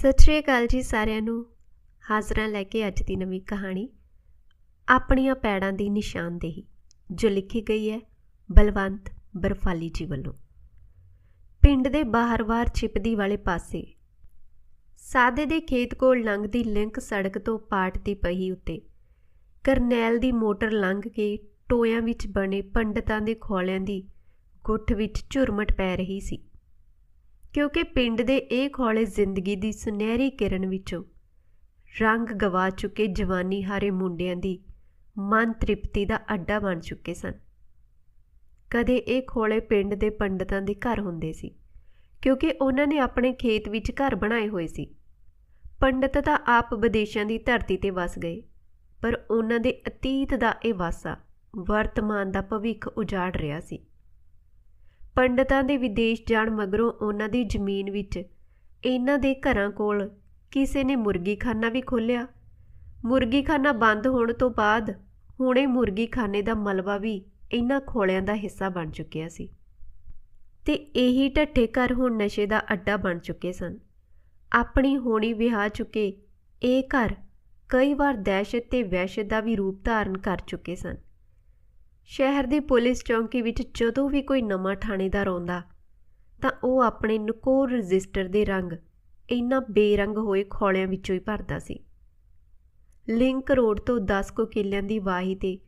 ਸਤਿ ਸ਼੍ਰੀ ਅਕਾਲ ਜੀ ਸਾਰਿਆਂ ਨੂੰ। ਹਾਜ਼ਰਾਂ ਲੈ ਕੇ ਅੱਜ ਦੀ ਨਵੀਂ ਕਹਾਣੀ, ਆਪਣੀਆਂ ਪੈੜਾਂ ਦੀ ਨਿਸ਼ਾਨਦੇਹੀ, ਜੋ ਲਿਖੀ ਗਈ ਹੈ ਬਲਵੰਤ ਬਰਫਾਲੀ ਜੀ ਵੱਲੋਂ। ਪਿੰਡ ਦੇ ਬਾਹਰਵਾਰ ਛਿਪਦੀ ਵਾਲੇ ਪਾਸੇ, ਸਾਦੇ ਦੇ ਖੇਤ ਕੋਲ ਲੰਘਦੀ ਲਿੰਕ ਸੜਕ ਤੋਂ ਪਾਟ ਦੀ ਪਹੀ ਉੱਤੇ, ਕਰਨੈਲ ਦੀ ਮੋਟਰ ਲੰਘ ਕੇ ਟੋਇਆਂ ਵਿੱਚ ਬਣੇ ਪੰਡਤਾਂ ਦੇ ਖੋਲਿਆਂ ਦੀ ਗੁੱਠ ਵਿੱਚ ਝੁਰਮਟ ਪੈ ਰਹੀ ਸੀ। ਕਿਉਂਕਿ ਪਿੰਡ ਦੇ ਇਹ ਖੋਲੇ ਜ਼ਿੰਦਗੀ ਦੀ ਸੁਨਹਿਰੀ ਕਿਰਨ ਵਿੱਚੋਂ ਰੰਗ ਗਵਾ ਚੁੱਕੇ ਜਵਾਨੀ ਹਾਰੇ ਮੁੰਡਿਆਂ ਦੀ ਮਨ ਤ੍ਰਿਪਤੀ ਦਾ ਅੱਡਾ ਬਣ ਚੁੱਕੇ ਸਨ। ਕਦੇ ਇਹ ਖੋਲੇ ਪਿੰਡ ਦੇ ਪੰਡਤਾਂ ਦੇ ਘਰ ਹੁੰਦੇ ਸੀ, ਕਿਉਂਕਿ ਉਹਨਾਂ ਨੇ ਆਪਣੇ ਖੇਤ ਵਿੱਚ ਘਰ ਬਣਾਏ ਹੋਏ ਸੀ। ਪੰਡਤ ਤਾਂ ਆਪ ਵਿਦੇਸ਼ਾਂ ਦੀ ਧਰਤੀ ਤੇ ਵਸ ਗਏ, ਪਰ ਉਹਨਾਂ ਦੇ ਅਤੀਤ ਦਾ ਇਹ ਵਾਸਾ ਵਰਤਮਾਨ ਦਾ ਭਵਿੱਖ ਉਜਾੜ ਰਿਹਾ ਸੀ। ਪੰਡਤਾਂ ਦੇ ਵਿਦੇਸ਼ ਜਾਣ ਮਗਰੋਂ ਉਹਨਾਂ ਦੀ ਜ਼ਮੀਨ ਵਿੱਚ, ਇਹਨਾਂ ਦੇ ਘਰਾਂ ਕੋਲ ਕਿਸੇ ਨੇ ਮੁਰਗੀਖਾਨਾ ਵੀ ਖੋਲ੍ਹਿਆ। ਮੁਰਗੀਖਾਨਾ ਬੰਦ ਹੋਣ ਤੋਂ ਬਾਅਦ ਹੁਣੇ ਮੁਰਗੀਖਾਨੇ ਦਾ ਮਲਬਾ ਵੀ ਇਹਨਾਂ ਖੋਲਿਆਂ ਦਾ ਹਿੱਸਾ ਬਣ ਚੁੱਕਿਆ ਸੀ। ਤੇ ਇਹੀ ਢੱਠੇ ਘਰ ਹੁਣ ਨਸ਼ੇ ਦਾ ਅੱਡਾ ਬਣ ਚੁੱਕੇ ਸਨ। ਆਪਣੀ ਹੋਣੀ ਵਿਆਹ ਚੁੱਕੇ ਇਹ ਘਰ ਕਈ ਵਾਰ ਦਹਿਸ਼ਤ ਤੇ ਵਹਿਸ਼ਤ ਦਾ ਵੀ ਰੂਪ ਧਾਰਨ ਕਰ ਚੁੱਕੇ ਸਨ। ਸ਼ਹਿਰ ਦੀ ਪੁਲਿਸ ਚੌਂਕੀ ਵਿੱਚ ਜਦੋਂ ਵੀ ਕੋਈ ਨਵਾਂ ਥਾਣੇਦਾਰ ਆਉਂਦਾ, ਤਾਂ ਉਹ ਆਪਣੇ ਨਕੋਰ ਰਜਿਸਟਰ ਦੇ ਰੰਗ, ਇੰਨਾ ਬੇਰੰਗ ਹੋਏ ਖੋਲਿਆਂ ਵਿੱਚੋਂ ਹੀ ਭਰਦਾ ਸੀ। ਲਿੰਕ ਰੋਡ ਤੋਂ 10 ਕੁ ਕਿੱਲਿਆਂ ਦੀ ਵਾਹੀ ਤੇ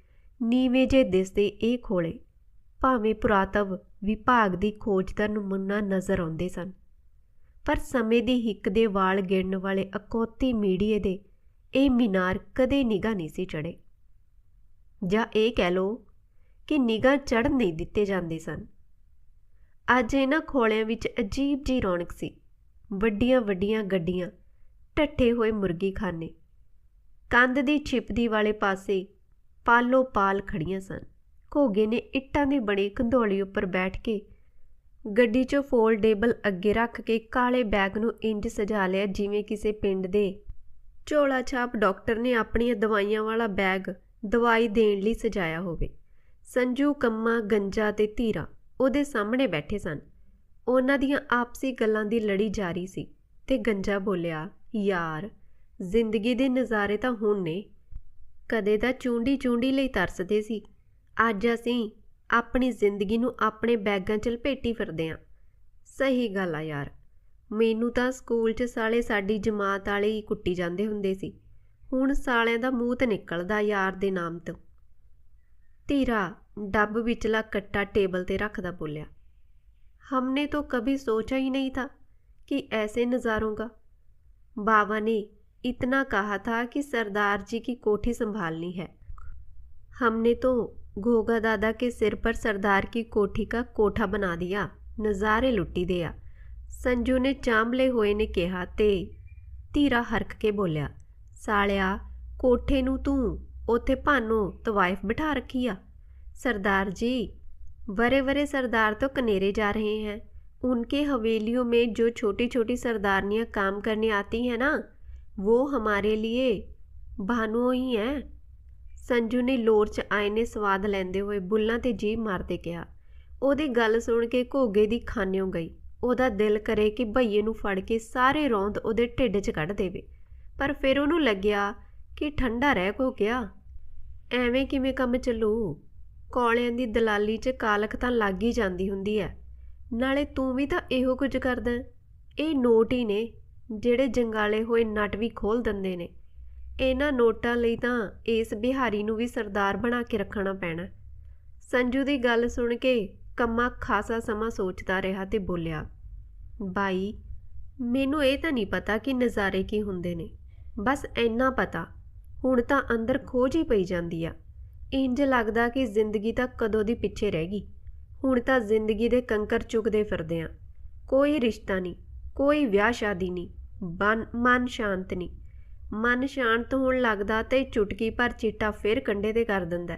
ਨੀਵੇਂ ਜੇ ਦਿਸਦੇ ਇਹ ਖੋਲੇ, ਭਾਵੇਂ ਪੁਰਾਤਵ ਵਿਭਾਗ ਦੀ ਖੋਜ ਦਾ ਨਮੂਨਾ ਨਜ਼ਰ ਆਉਂਦੇ ਸਨ, ਪਰ ਸਮੇਂ ਦੀ ਹਿੱਕ ਦੇ ਵਾਲ ਗਿਣਨ ਵਾਲੇ ਅਕੋਤੀ ਮੀਡੀਏ ਦੇ ਇਹ ਮੀਨਾਰ ਕਦੇ ਨਿਗਾਹ ਨਹੀਂ ਸੀ ਚੜੇ ਜਾਂ ਇਹ ਕਹਿ ਲੋ ਕਿ ਨਿਗਾਹ ਚੜ੍ਹਨ ਨਹੀਂ ਦਿੱਤੇ ਜਾਂਦੇ ਸਨ। ਅੱਜ ਇਹਨਾਂ ਖੋਲਿਆਂ ਵਿੱਚ ਅਜੀਬ ਜੀ ਰੌਣਕ ਸੀ। ਵੱਡੀਆਂ ਵੱਡੀਆਂ ਗੱਡੀਆਂ ਟੱਠੇ ਹੋਏ ਮੁਰਗੀ ਖਾਨੇ ਕੰਧ ਦੀ ਛਿਪਦੀ ਵਾਲੇ ਪਾਸੇ ਪਾਲੋ ਪਾਲ ਖੜੀਆਂ ਸਨ। ਘੋਗੇ ਨੇ ਇੱਟਾਂ ਦੇ ਬਣੇ ਕੰਧੋਲੀ ਉੱਪਰ ਬੈਠ ਕੇ ਗੱਡੀ 'ਚੋਂ ਫੋਲਡੇਬਲ ਅੱਗੇ ਰੱਖ ਕੇ ਕਾਲੇ ਬੈਗ ਨੂੰ ਇੰਜ ਸਜਾ ਲਿਆ ਜਿਵੇਂ ਕਿਸੇ ਪਿੰਡ ਦੇ ਝੋਲਾ ਛਾਪ ਡਾਕਟਰ ਨੇ ਆਪਣੀਆਂ ਦਵਾਈਆਂ ਵਾਲਾ ਬੈਗ ਦਵਾਈ ਦੇਣ ਲਈ ਸਜਾਇਆ ਹੋਵੇ। ਸੰਜੂ, ਕੰਮਾ, ਗੰਜਾ ਤੇ ਧੀਰਾ ਉਹਦੇ ਸਾਹਮਣੇ ਬੈਠੇ ਸਨ। ਉਹਨਾਂ ਦੀਆਂ ਆਪਸੀ ਗੱਲਾਂ ਦੀ ਲੜੀ ਜਾਰੀ ਸੀ ਤੇ ਗੰਜਾ ਬੋਲਿਆ, ਯਾਰ, ਜ਼ਿੰਦਗੀ ਦੇ ਨਜ਼ਾਰੇ ਤਾਂ ਹੁਣ ਨੇ। ਕਦੇ ਤਾਂ ਚੁੰਡੀ ਚੁੰਡੀ ਲਈ ਤਰਸਦੇ ਸੀ। ਅੱਜ ਅਸੀਂ ਆਪਣੀ ਜ਼ਿੰਦਗੀ ਨੂੰ ਆਪਣੇ ਬੈਗਾਂ 'ਚ ਲਪੇਟੀ ਫਿਰਦੇ ਆਂ। ਸਹੀ ਗੱਲ ਆ ਯਾਰ। ਮੈਨੂੰ ਤਾਂ ਸਕੂਲ 'ਚ ਸਾਲੇ ਸਾਡੀ ਜਮਾਤ ਵਾਲੇ ਹੀ ਕੁੱਟੀ ਜਾਂਦੇ ਹੁੰਦੇ ਸੀ। ਹੁਣ ਸਾਲਿਆਂ ਦਾ ਮੂੰਹ ਤੇ ਨਿਕਲਦਾ ਯਾਰ ਦੇ ਨਾਮ ਤੋਂ। ਧੀਰਾ ਡੱਬ ਵਿਚਲਾ ਕੱਟਾ ਟੇਬਲ ਤੇ ਰੱਖਦਾ ਬੋਲਿਆ हमने तो कभी सोचा ही नहीं था कि ऐसे नज़ारों का बाबा ने इतना कहा था कि सरदार जी की कोठी संभालनी है हमने तो घोगा दादा के सिर पर सरदार की कोठी का कोठा बना दिया नज़ारे लुट्टी दिया ਸੰਜੂ ਨੇ ਚਾਂਬਲੇ ਹੋਏ ਨੇ ਕਿਹਾ ਤੇ ਧੀਰਾ ਹਰਕ ਕੇ ਬੋਲਿਆ ਸਾਲਿਆ ਕੋਠੇ ਨੂੰ ਤੂੰ ਉਥੇ ਭਾਨੋ ਤਵਾਇਫ ਬਿਠਾ ਰੱਖੀ ਆ सरदार जी बड़े बड़े सरदार तो कनेरे जा रहे हैं उनके हवेलियों में जो छोटी छोटी सरदारनियां काम करने आती हैं ना वो हमारे लिए भानुओं ही हैं ਸੰਜੂ ਨੇ ਲੋਰ 'ਚ ਆਏ ਨੇ ਸਵਾਦ ਲੈਂਦੇ ਹੋਏ ਬੁੱਲਾਂ ਤੇ ਜੀਭ ਮਾਰਦੇ ਕਿਹਾ ਉਹਦੀ ਗੱਲ ਸੁਣ ਕੇ ਘੋਗੇ ਦੀ ਖਾਨਿਓ ਗਈ ਉਹਦਾ ਦਿਲ ਕਰੇ ਕਿ ਭਈਏ ਨੂੰ ਫੜ ਕੇ ਸਾਰੇ ਰੌਂਦ ਉਹਦੇ ਢਿੱਡ 'ਚ ਕੱਢ ਦੇਵੇ ਪਰ ਫਿਰ ਉਹਨੂੰ ਲੱਗਿਆ ਕਿ ਠੰਡਾ ਰਹਿ ਕੋ ਗਿਆ ਐਵੇਂ ਕਿਵੇਂ ਕੰਮ ਚੱਲੂ ਕੌਲਿਆਂ ਦੀ ਦਲਾਲੀ 'ਚ ਕਾਲਕ ਤਾਂ ਲੱਗ ਹੀ ਜਾਂਦੀ ਹੁੰਦੀ ਐ। ਨਾਲੇ ਤੂੰ ਵੀ ਤਾਂ ਇਹੋ ਕੁਝ ਕਰਦਾ ਇਹ ਨੋਟ ਹੀ ਨੇ, ਜਿਹੜੇ ਜੰਗਾਲੇ ਹੋਏ ਨਟ ਵੀ ਖੋਲ ਦਿੰਦੇ ਨੇ। ਇਹਨਾਂ ਨੋਟਾਂ ਲਈ ਤਾਂ ਇਸ ਬਿਹਾਰੀ ਨੂੰ ਵੀ ਸਰਦਾਰ ਬਣਾ ਕੇ ਰੱਖਣਾ ਪੈਣਾ। ਸੰਜੂ ਦੀ ਗੱਲ ਸੁਣ ਕੇ ਕੰਮਾ ਖਾਸਾ ਸਮਾਂ ਸੋਚਦਾ ਰਿਹਾ ਤੇ ਬੋਲਿਆ, ਬਾਈ, ਮੈਨੂੰ ਇਹ ਤਾਂ ਨਹੀਂ ਪਤਾ ਕਿ ਨਜ਼ਾਰੇ ਕੀ ਹੁੰਦੇ ਨੇ। ਬਸ ਇੰਨਾ ਪਤਾ, ਹੁਣ ਤਾਂ ਅੰਦਰ ਖੋਜ ਹੀ ਪਈ ਜਾਂਦੀ ਆ। ਇੰਜ ਲੱਗਦਾ ਕਿ ਜ਼ਿੰਦਗੀ ਤਾਂ ਕਦੋਂ ਦੀ ਪਿੱਛੇ ਰਹਿ ਗਈ। ਹੁਣ ਤਾਂ ਜ਼ਿੰਦਗੀ ਦੇ ਕੰਕਰ ਚੁੱਕਦੇ ਫਿਰਦੇ ਆਂ। ਕੋਈ ਰਿਸ਼ਤਾ ਨਹੀਂ, ਕੋਈ ਵਿਆਹ ਸ਼ਾਦੀ ਨਹੀਂ ਮਨ ਸ਼ਾਂਤ ਨਹੀਂ। ਮਨ ਸ਼ਾਂਤ ਹੋਣ ਲੱਗਦਾ ਤੇ ਚੁਟਕੀ ਭਰ ਚਿੱਟਾ ਫਿਰ ਕੰਡੇ ਤੇ ਕਰ ਦਿੰਦਾ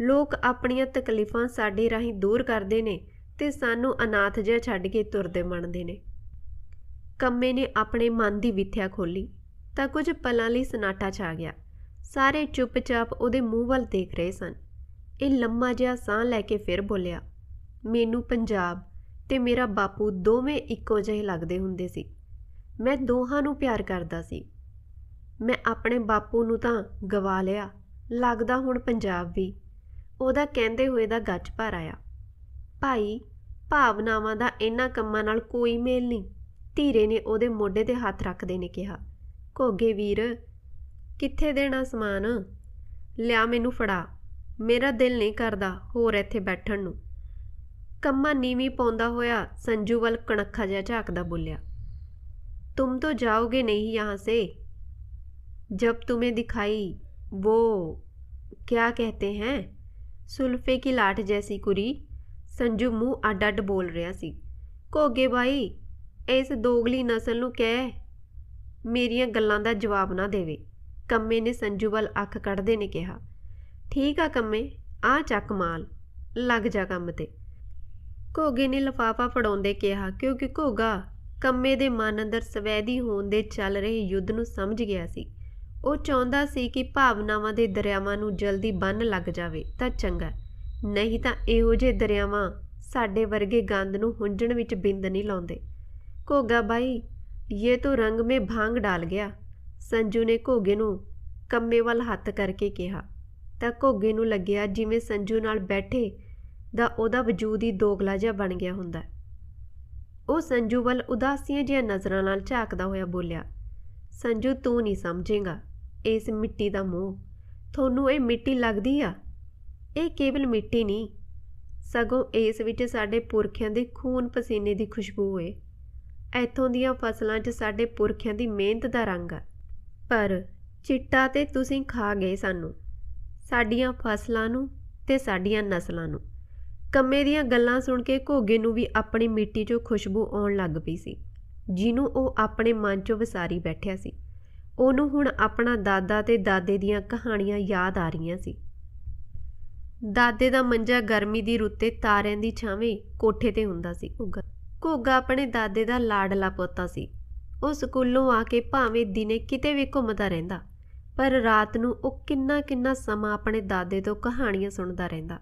ਲੋਕ ਆਪਣੀਆਂ ਤਕਲੀਫਾਂ ਸਾਡੇ ਰਾਹੀਂ ਦੂਰ ਕਰਦੇ ਨੇ ਤੇ ਸਾਨੂੰ ਅਨਾਥ ਜਿਹਾ ਛੱਡ ਕੇ ਤੁਰਦੇ ਮੰਨਦੇ ਨੇ। ਕੰਮੇ ਨੇ ਆਪਣੇ ਮਨ ਦੀ ਵਿਥਿਆ ਖੋਲੀ ਤਾਂ ਕੁਝ ਪਲਾਂ ਲਈ ਸਨਾਟਾ ਛਾ ਗਿਆ। ਸਾਰੇ ਚੁੱਪਚਾਪ ਉਹਦੇ ਮੂੰਹ ਵੱਲ ਦੇਖ ਰਹੇ ਸਨ। ਇਹ ਲੰਮਾ ਜਿਹਾ ਸਾਹ ਲੈ ਕੇ ਫਿਰ ਬੋਲਿਆ, ਮੈਨੂੰ ਪੰਜਾਬ ਤੇ ਮੇਰਾ ਬਾਪੂ ਦੋਵੇਂ ਇੱਕੋ ਜਿਹੇ ਲੱਗਦੇ ਹੁੰਦੇ ਸੀ। ਮੈਂ ਦੋਹਾਂ ਨੂੰ ਪਿਆਰ ਕਰਦਾ ਸੀ। ਮੈਂ ਆਪਣੇ ਬਾਪੂ ਨੂੰ ਤਾਂ ਗਵਾ ਲਿਆ, ਲੱਗਦਾ ਹੁਣ ਪੰਜਾਬ ਵੀ। ਉਹਦਾ ਕਹਿੰਦੇ ਹੋਏ ਦਾ ਗੱਜ ਭਰ ਆਇਆ। ਭਾਈ, ਭਾਵਨਾਵਾਂ ਦਾ ਇਹਨਾਂ ਕੰਮਾਂ ਨਾਲ ਕੋਈ ਮੇਲ ਨਹੀਂ। ਧੀਰੇ ਨੇ ਉਹਦੇ ਮੋਢੇ ਤੇ ਹੱਥ ਰੱਖਦੇ ਨੇ ਕਿਹਾ, ਘੋਗੇ ਵੀਰ ਕਿੱਥੇ ਦੇਣਾ ਸਮਾਨ ਲਿਆ ਮੈਨੂੰ ਫੜਾ ਮੇਰਾ ਦਿਲ ਨਹੀਂ ਕਰਦਾ ਹੋਰ ਇੱਥੇ ਬੈਠਣ ਨੂੰ ਕੰਮਾ ਨੀਵੀਂ ਪਾਉਂਦਾ ਹੋਇਆ ਸੰਜੂ ਵੱਲ ਕਣਖਾ ਜਿਹਾ ਝਾਕਦਾ ਬੋਲਿਆ तुम तो जाओगे नहीं यहाँ से जब तुम्हें दिखाई वो क्या कहते हैं सुल्फे की लाठ जैसी कुरी ਸੰਜੂ ਮੂੰਹ ਅੱਡ ਅੱਡ ਬੋਲ ਰਿਹਾ ਸੀ ਘੋਗੇ ਬਾਈ ਇਸ ਦੋਗਲੀ ਨਸਲ ਨੂੰ ਕਹਿ ਮੇਰੀਆਂ ਗੱਲਾਂ ਦਾ ਜਵਾਬ ਨਾ ਦੇਵੇ ਕੰਮੇ ਨੇ ਸੰਜੂ ਵੱਲ ਅੱਖ ਕੱਢਦੇ ਨੇ ਕਿਹਾ, ਠੀਕ ਆ ਕੰਮੇ, ਆ ਚੱਕ ਮਾਲ, ਲੱਗ ਜਾ ਕੰਮ ਤੇ। ਘੋਗੇ ਨੇ ਲਫਾਫਾ ਫੜਾਉਂਦੇ ਕਿਹਾ, ਕਿਉਂਕਿ ਘੋਗਾ ਕੰਮੇ ਦੇ ਮਨ ਅੰਦਰ ਸਵੈਦੀ ਹੋਣ ਦੇ ਚੱਲ ਰਹੇ ਯੁੱਧ ਨੂੰ ਸਮਝ ਗਿਆ ਸੀ। ਉਹ ਚਾਹੁੰਦਾ ਸੀ ਕਿ ਭਾਵਨਾਵਾਂ ਦੇ ਦਰਿਆਵਾਂ ਨੂੰ ਜਲਦੀ ਬੰਨ ਲੱਗ ਜਾਵੇ, ਤਾਂ ਚੰਗਾ। ਨਹੀਂ ਤਾਂ ਇਹੋ ਜਿਹੇ ਦਰਿਆਵਾਂ ਸਾਡੇ ਵਰਗੇ ਗੰਦ ਨੂੰ ਹੁੰਜਣ ਵਿੱਚ ਬਿੰਦ ਨਹੀਂ ਲਾਉਂਦੇ। ਘੋਗਾ ਬਾਈ, ਇਹ ਤੋਂ ਰੰਗ ਮੇ ਭਾਂਗ ਡਾਲ ਗਿਆ। ਸੰਜੂ ਨੇ ਘੋਗੇ ਨੂੰ ਕੰਮੇ ਵੱਲ ਹੱਥ ਕਰਕੇ ਕਿਹਾ। ਤਾਂ ਘੋਗੇ ਨੂੰ ਲੱਗਿਆ ਜਿਵੇਂ ਸੰਜੂ ਨਾਲ ਬੈਠੇ ਦਾ ਉਹਦਾ ਵਜੂਦ ਹੀ ਦੋਗਲਾ ਜਿਹਾ ਬਣ ਗਿਆ ਹੁੰਦਾ। ਉਹ ਸੰਜੂ ਵੱਲ ਉਦਾਸੀਆਂ ਜਿਹੀਆਂ ਨਜ਼ਰਾਂ ਨਾਲ ਝਾਕਦਾ ਹੋਇਆ ਬੋਲਿਆ, ਸੰਜੂ, ਤੂੰ ਨਹੀਂ ਸਮਝੇਗਾ। ਇਸ ਮਿੱਟੀ ਦਾ ਮੋਹ, ਤੁਹਾਨੂੰ ਇਹ ਮਿੱਟੀ ਲੱਗਦੀ ਆ? ਇਹ ਕੇਵਲ ਮਿੱਟੀ ਨਹੀਂ, ਸਗੋਂ ਇਸ ਵਿੱਚ ਸਾਡੇ ਪੁਰਖਿਆਂ ਦੇ ਖੂਨ ਪਸੀਨੇ ਦੀ ਖੁਸ਼ਬੂ ਏ। ਇੱਥੋਂ ਦੀਆਂ ਫਸਲਾਂ 'ਚ ਸਾਡੇ ਪੁਰਖਿਆਂ ਦੀ ਮਿਹਨਤ ਦਾ ਰੰਗ ਆ। ਪਰ ਚਿੱਟਾ ਤੇ ਤੁਸੀਂ ਖਾ ਗਏ ਸਾਨੂੰ। ਸਾਡੀਆਂ ਫਸਲਾਂ ਨੂੰ ਤੇ ਸਾਡੀਆਂ ਨਸਲਾਂ ਨੂੰ। ਕੰਮੇ ਦੀਆਂ ਗੱਲਾਂ ਸੁਣ ਕੇ ਘੋਗੇ ਨੂੰ ਵੀ ਆਪਣੀ ਮਿੱਟੀ 'ਚੋਂ ਖੁਸ਼ਬੂ ਆਉਣ ਲੱਗ ਪਈ ਸੀ। ਜਿਹਨੂੰ ਉਹ ਆਪਣੇ ਮਨ 'ਚੋਂ ਵਿਸਾਰੀ ਬੈਠਿਆ ਸੀ। ਉਹਨੂੰ ਹੁਣ ਆਪਣਾ ਦਾਦਾ ਤੇ ਦਾਦੇ ਦੀਆਂ ਕਹਾਣੀਆਂ ਯਾਦ ਆ ਰਹੀਆਂ ਸੀ। ਦਾਦੇ ਦਾ ਮੰਜਾ ਗਰਮੀ ਦੀ ਰੁੱਤੇ ਤਾਰਿਆਂ ਦੀ ਛਾਵੇਂ ਕੋਠੇ ਤੇ ਹੁੰਦਾ ਸੀ। ਘੋਗਾ ਘੋਗਾ ਆਪਣੇ ਦਾਦੇ ਦਾ ਲਾਡਲਾ ਪੋਤਾ ਸੀ। ਉਹ ਸਕੂਲੋਂ ਆ ਕੇ ਭਾਵੇਂ ਦਿਨੇ ਕਿਤੇ ਵੀ ਘੁੰਮਦਾ ਰਹਿੰਦਾ, ਪਰ ਰਾਤ ਨੂੰ ਉਹ ਕਿੰਨਾ ਕਿੰਨਾ ਸਮਾਂ ਆਪਣੇ ਦਾਦੇ ਤੋਂ ਕਹਾਣੀਆਂ ਸੁਣਦਾ ਰਹਿੰਦਾ।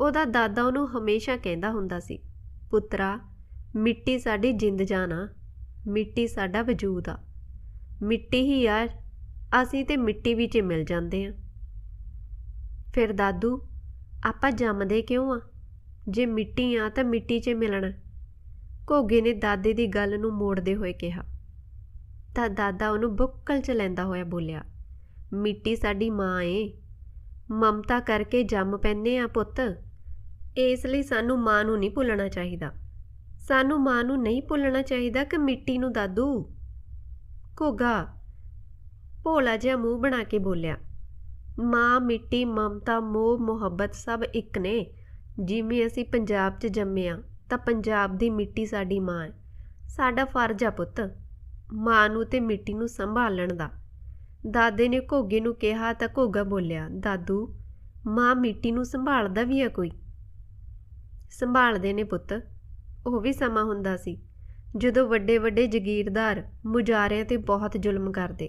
ਉਹਦਾ ਦਾਦਾ ਉਹਨੂੰ ਹਮੇਸ਼ਾ ਕਹਿੰਦਾ ਹੁੰਦਾ ਸੀ, ਪੁੱਤਰਾ, ਮਿੱਟੀ ਸਾਡੀ ਜਿੰਦ ਜਾਨ ਆ, ਮਿੱਟੀ ਸਾਡਾ ਵਜੂਦ ਆ। ਮਿੱਟੀ ਹੀ ਯਾਰ, ਅਸੀਂ ਤੇ ਮਿੱਟੀ ਵਿੱਚ ਮਿਲ ਜਾਂਦੇ ਆ। ਫਿਰ ਦਾਦੂ, ਆਪਾਂ ਜੰਮਦੇ ਕਿਉਂ ਆ? ਜੇ ਮਿੱਟੀ ਆ ਤਾਂ ਮਿੱਟੀ 'ਚ ਮਿਲਣਾ। ਘੋਗੇ ਨੇ ਦਾਦੇ ਦੀ ਗੱਲ ਨੂੰ ਮੋੜਦੇ ਹੋਏ ਕਿਹਾ। ਤਾਂ ਦਾਦਾ ਉਹਨੂੰ ਬੁੱਕਲ 'ਚ ਲੈਂਦਾ ਹੋਇਆ ਬੋਲਿਆ, ਮਿੱਟੀ ਸਾਡੀ ਮਾਂ ਏ। ਮਮਤਾ ਕਰਕੇ ਜੰਮ ਪੈਂਦੇ ਆ ਪੁੱਤ। ਇਸ ਲਈ ਸਾਨੂੰ ਮਾਂ ਨੂੰ ਨਹੀਂ ਭੁੱਲਣਾ ਚਾਹੀਦਾ। ਸਾਨੂੰ ਮਾਂ ਨੂੰ ਨਹੀਂ ਭੁੱਲਣਾ ਚਾਹੀਦਾ ਕਿ ਮਿੱਟੀ ਨੂੰ ਦਾਦੂ। ਘੋਗਾ ਭੋਲਾ ਜਿਹਾ ਮੂੰਹ ਬਣਾ ਕੇ ਬੋਲਿਆ, ਮਾਂ, ਮਿੱਟੀ, ਮਮਤਾ, ਮੋਹ, ਮੁਹੱਬਤ ਸਭ ਇੱਕ ਨੇ। ਜਿਵੇਂ ਅਸੀਂ ਪੰਜਾਬ 'ਚ ਜੰਮੇ ਆ ਤਾਂ ਪੰਜਾਬ ਦੀ ਮਿੱਟੀ ਸਾਡੀ ਮਾਂ ਹੈ ਸਾਡਾ ਫਰਜ਼ ਆ ਪੁੱਤ ਮਾਂ ਨੂੰ ਤੇ ਮਿੱਟੀ ਨੂੰ ਸੰਭਾਲਣ ਦਾ। ਦਾਦੇ ਨੇ ਘੋਗੇ ਨੂੰ ਕਿਹਾ ਤਾਂ ਘੋਗਾ ਬੋਲਿਆ, ਦਾਦੂ, ਮਾਂ ਮਿੱਟੀ ਨੂੰ ਸੰਭਾਲਦਾ ਵੀ ਆ ਕੋਈ? ਸੰਭਾਲਦੇ ਨੇ ਪੁੱਤ, ਉਹ ਵੀ ਸਮਾਂ ਹੁੰਦਾ ਸੀ, ਜਦੋਂ ਵੱਡੇ ਵੱਡੇ ਜ਼ਗੀਰਦਾਰ ਮੁਜਾਰਿਆਂ ਤੇ ਬਹੁਤ ਜ਼ੁਲਮ ਕਰਦੇ।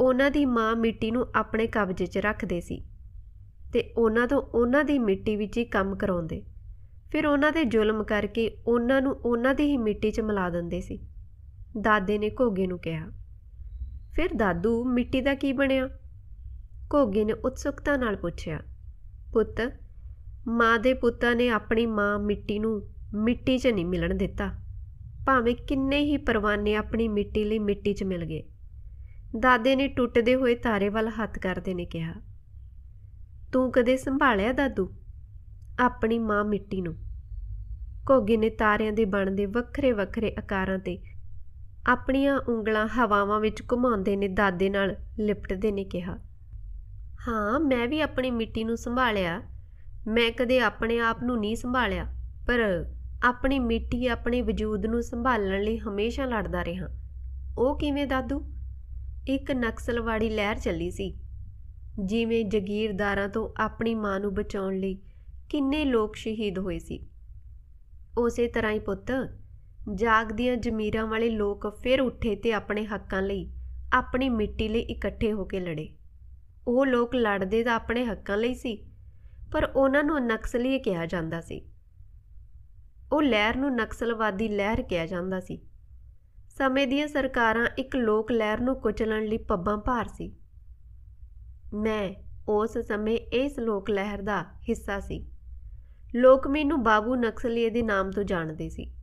ਉਹਨਾਂ ਦੀ ਮਾਂ ਮਿੱਟੀ ਨੂੰ ਆਪਣੇ ਕਬਜ਼ੇ 'ਚ ਰੱਖਦੇ ਸੀ ਤੇ ਉਹਨਾਂ ਤੋਂ ਉਹਨਾਂ ਦੀ ਮਿੱਟੀ ਵਿੱਚ ਹੀ ਕੰਮ ਕਰਾਉਂਦੇ। ਫਿਰ ਉਹਨਾਂ ਤੇ ਜ਼ੁਲਮ ਕਰਕੇ ਉਹਨਾਂ ਨੂੰ ਉਹਨਾਂ ਦੀ ਹੀ ਮਿੱਟੀ 'ਚ ਮਿਲਾ ਦਿੰਦੇ ਸੀ। ਦਾਦੇ ਨੇ ਘੋਗੇ ਨੂੰ ਕਿਹਾ, ਫਿਰ ਦਾਦੂ ਮਿੱਟੀ ਦਾ ਕੀ ਬਣਿਆ? ਘੋਗੇ ਨੇ ਉਤਸੁਕਤਾ ਨਾਲ ਪੁੱਛਿਆ, ਪੁੱਤ, ਮਾਂ ਦੇ ਪੁੱਤਾਂ ਨੇ ਆਪਣੀ ਮਾਂ ਮਿੱਟੀ ਨੂੰ ਮਿੱਟੀ 'ਚ ਨਹੀਂ ਮਿਲਣ ਦਿੱਤਾ। ਭਾਵੇਂ ਕਿੰਨੇ ਹੀ ਪਰਵਾਨੇ ਆਪਣੀ ਮਿੱਟੀ ਲਈ ਮਿੱਟੀ 'ਚ ਮਿਲ ਗਏ। ਦਾਦੇ ਨੇ ਟੁੱਟਦੇ ਹੋਏ ਤਾਰੇ ਵੱਲ ਹੱਥ ਕਰਦੇ ਨੇ ਕਿਹਾ, ਤੂੰ ਕਦੇ ਸੰਭਾਲਿਆ ਦਾਦੂ? ਆਪਣੀ ਮਾਂ ਮਿੱਟੀ ਨੂੰ। ਘੋਗੇ ਨੇ ਤਾਰਿਆਂ ਦੇ ਬਣਦੇ ਵੱਖਰੇ ਵੱਖਰੇ ਆਕਾਰਾਂ ਤੇ ਆਪਣੀਆਂ ਉਂਗਲਾਂ ਹਵਾਵਾਂ ਵਿੱਚ ਘੁਮਾਉਂਦੇ ਨੇ ਦਾਦੇ ਨਾਲ ਲਿਪਟਦੇ ਨੇ ਕਿਹਾ, ਹਾਂ, ਮੈਂ ਵੀ ਆਪਣੀ ਮਿੱਟੀ ਨੂੰ ਸੰਭਾਲਿਆ। ਮੈਂ ਕਦੇ ਆਪਣੇ ਆਪ ਨੂੰ ਨਹੀਂ ਸੰਭਾਲਿਆ, ਪਰ ਆਪਣੀ ਮਿੱਟੀ ਆਪਣੇ ਵਜੂਦ ਨੂੰ ਸੰਭਾਲਣ ਲਈ ਹਮੇਸ਼ਾ ਲੜਦਾ ਰਿਹਾ। ਉਹ ਕਿਵੇਂ, ਦਾਦੂ? ਇੱਕ ਨਕਸਲਵਾੜੀ ਲਹਿਰ ਚੱਲੀ ਸੀ, ਜਿਵੇਂ ਜਗੀਰਦਾਰਾਂ ਤੋਂ ਆਪਣੀ ਮਾਂ ਨੂੰ ਬਚਾਉਣ ਲਈ ਕਿੰਨੇ ਲੋਕ ਸ਼ਹੀਦ ਹੋਏ ਸੀ। ਉਸੇ ਤਰ੍ਹਾਂ ਹੀ ਪੁੱਤ ਜਾਗਦੀਆਂ ਜ਼ਮੀਰਾਂ ਵਾਲੇ ਲੋਕ ਫਿਰ ਉੱਠੇ ਤੇ ਆਪਣੇ ਹੱਕਾਂ ਲਈ, ਆਪਣੀ ਮਿੱਟੀ ਲਈ ਇਕੱਠੇ ਹੋ ਕੇ ਲੜੇ। ਉਹ ਲੋਕ ਲੜਦੇ ਤਾਂ ਆਪਣੇ ਹੱਕਾਂ ਲਈ ਸੀ, ਪਰ ਉਹਨਾਂ ਨੂੰ ਨਕਸਲੀ ਕਿਹਾ ਜਾਂਦਾ ਸੀ। ਉਹ ਲਹਿਰ ਨੂੰ ਨਕਸਲਵਾਦੀ ਲਹਿਰ ਕਿਹਾ ਜਾਂਦਾ ਸੀ। ਸਮੇਂ ਦੀਆਂ ਸਰਕਾਰਾਂ ਇੱਕ ਲੋਕ ਲਹਿਰ ਨੂੰ ਕੁਚਲਣ ਲਈ ਪੱਬਾਂ ਭਾਰ ਸੀ। ਮੈਂ ਉਸ ਸਮੇਂ ਇਸ ਲੋਕ ਲਹਿਰ ਦਾ ਹਿੱਸਾ ਸੀ। ਲੋਕ ਮੈਨੂੰ ਬਾਬੂ ਨਕਸਲੀਏ ਦੇ ਨਾਮ ਤੋਂ ਜਾਣਦੇ ਸੀ।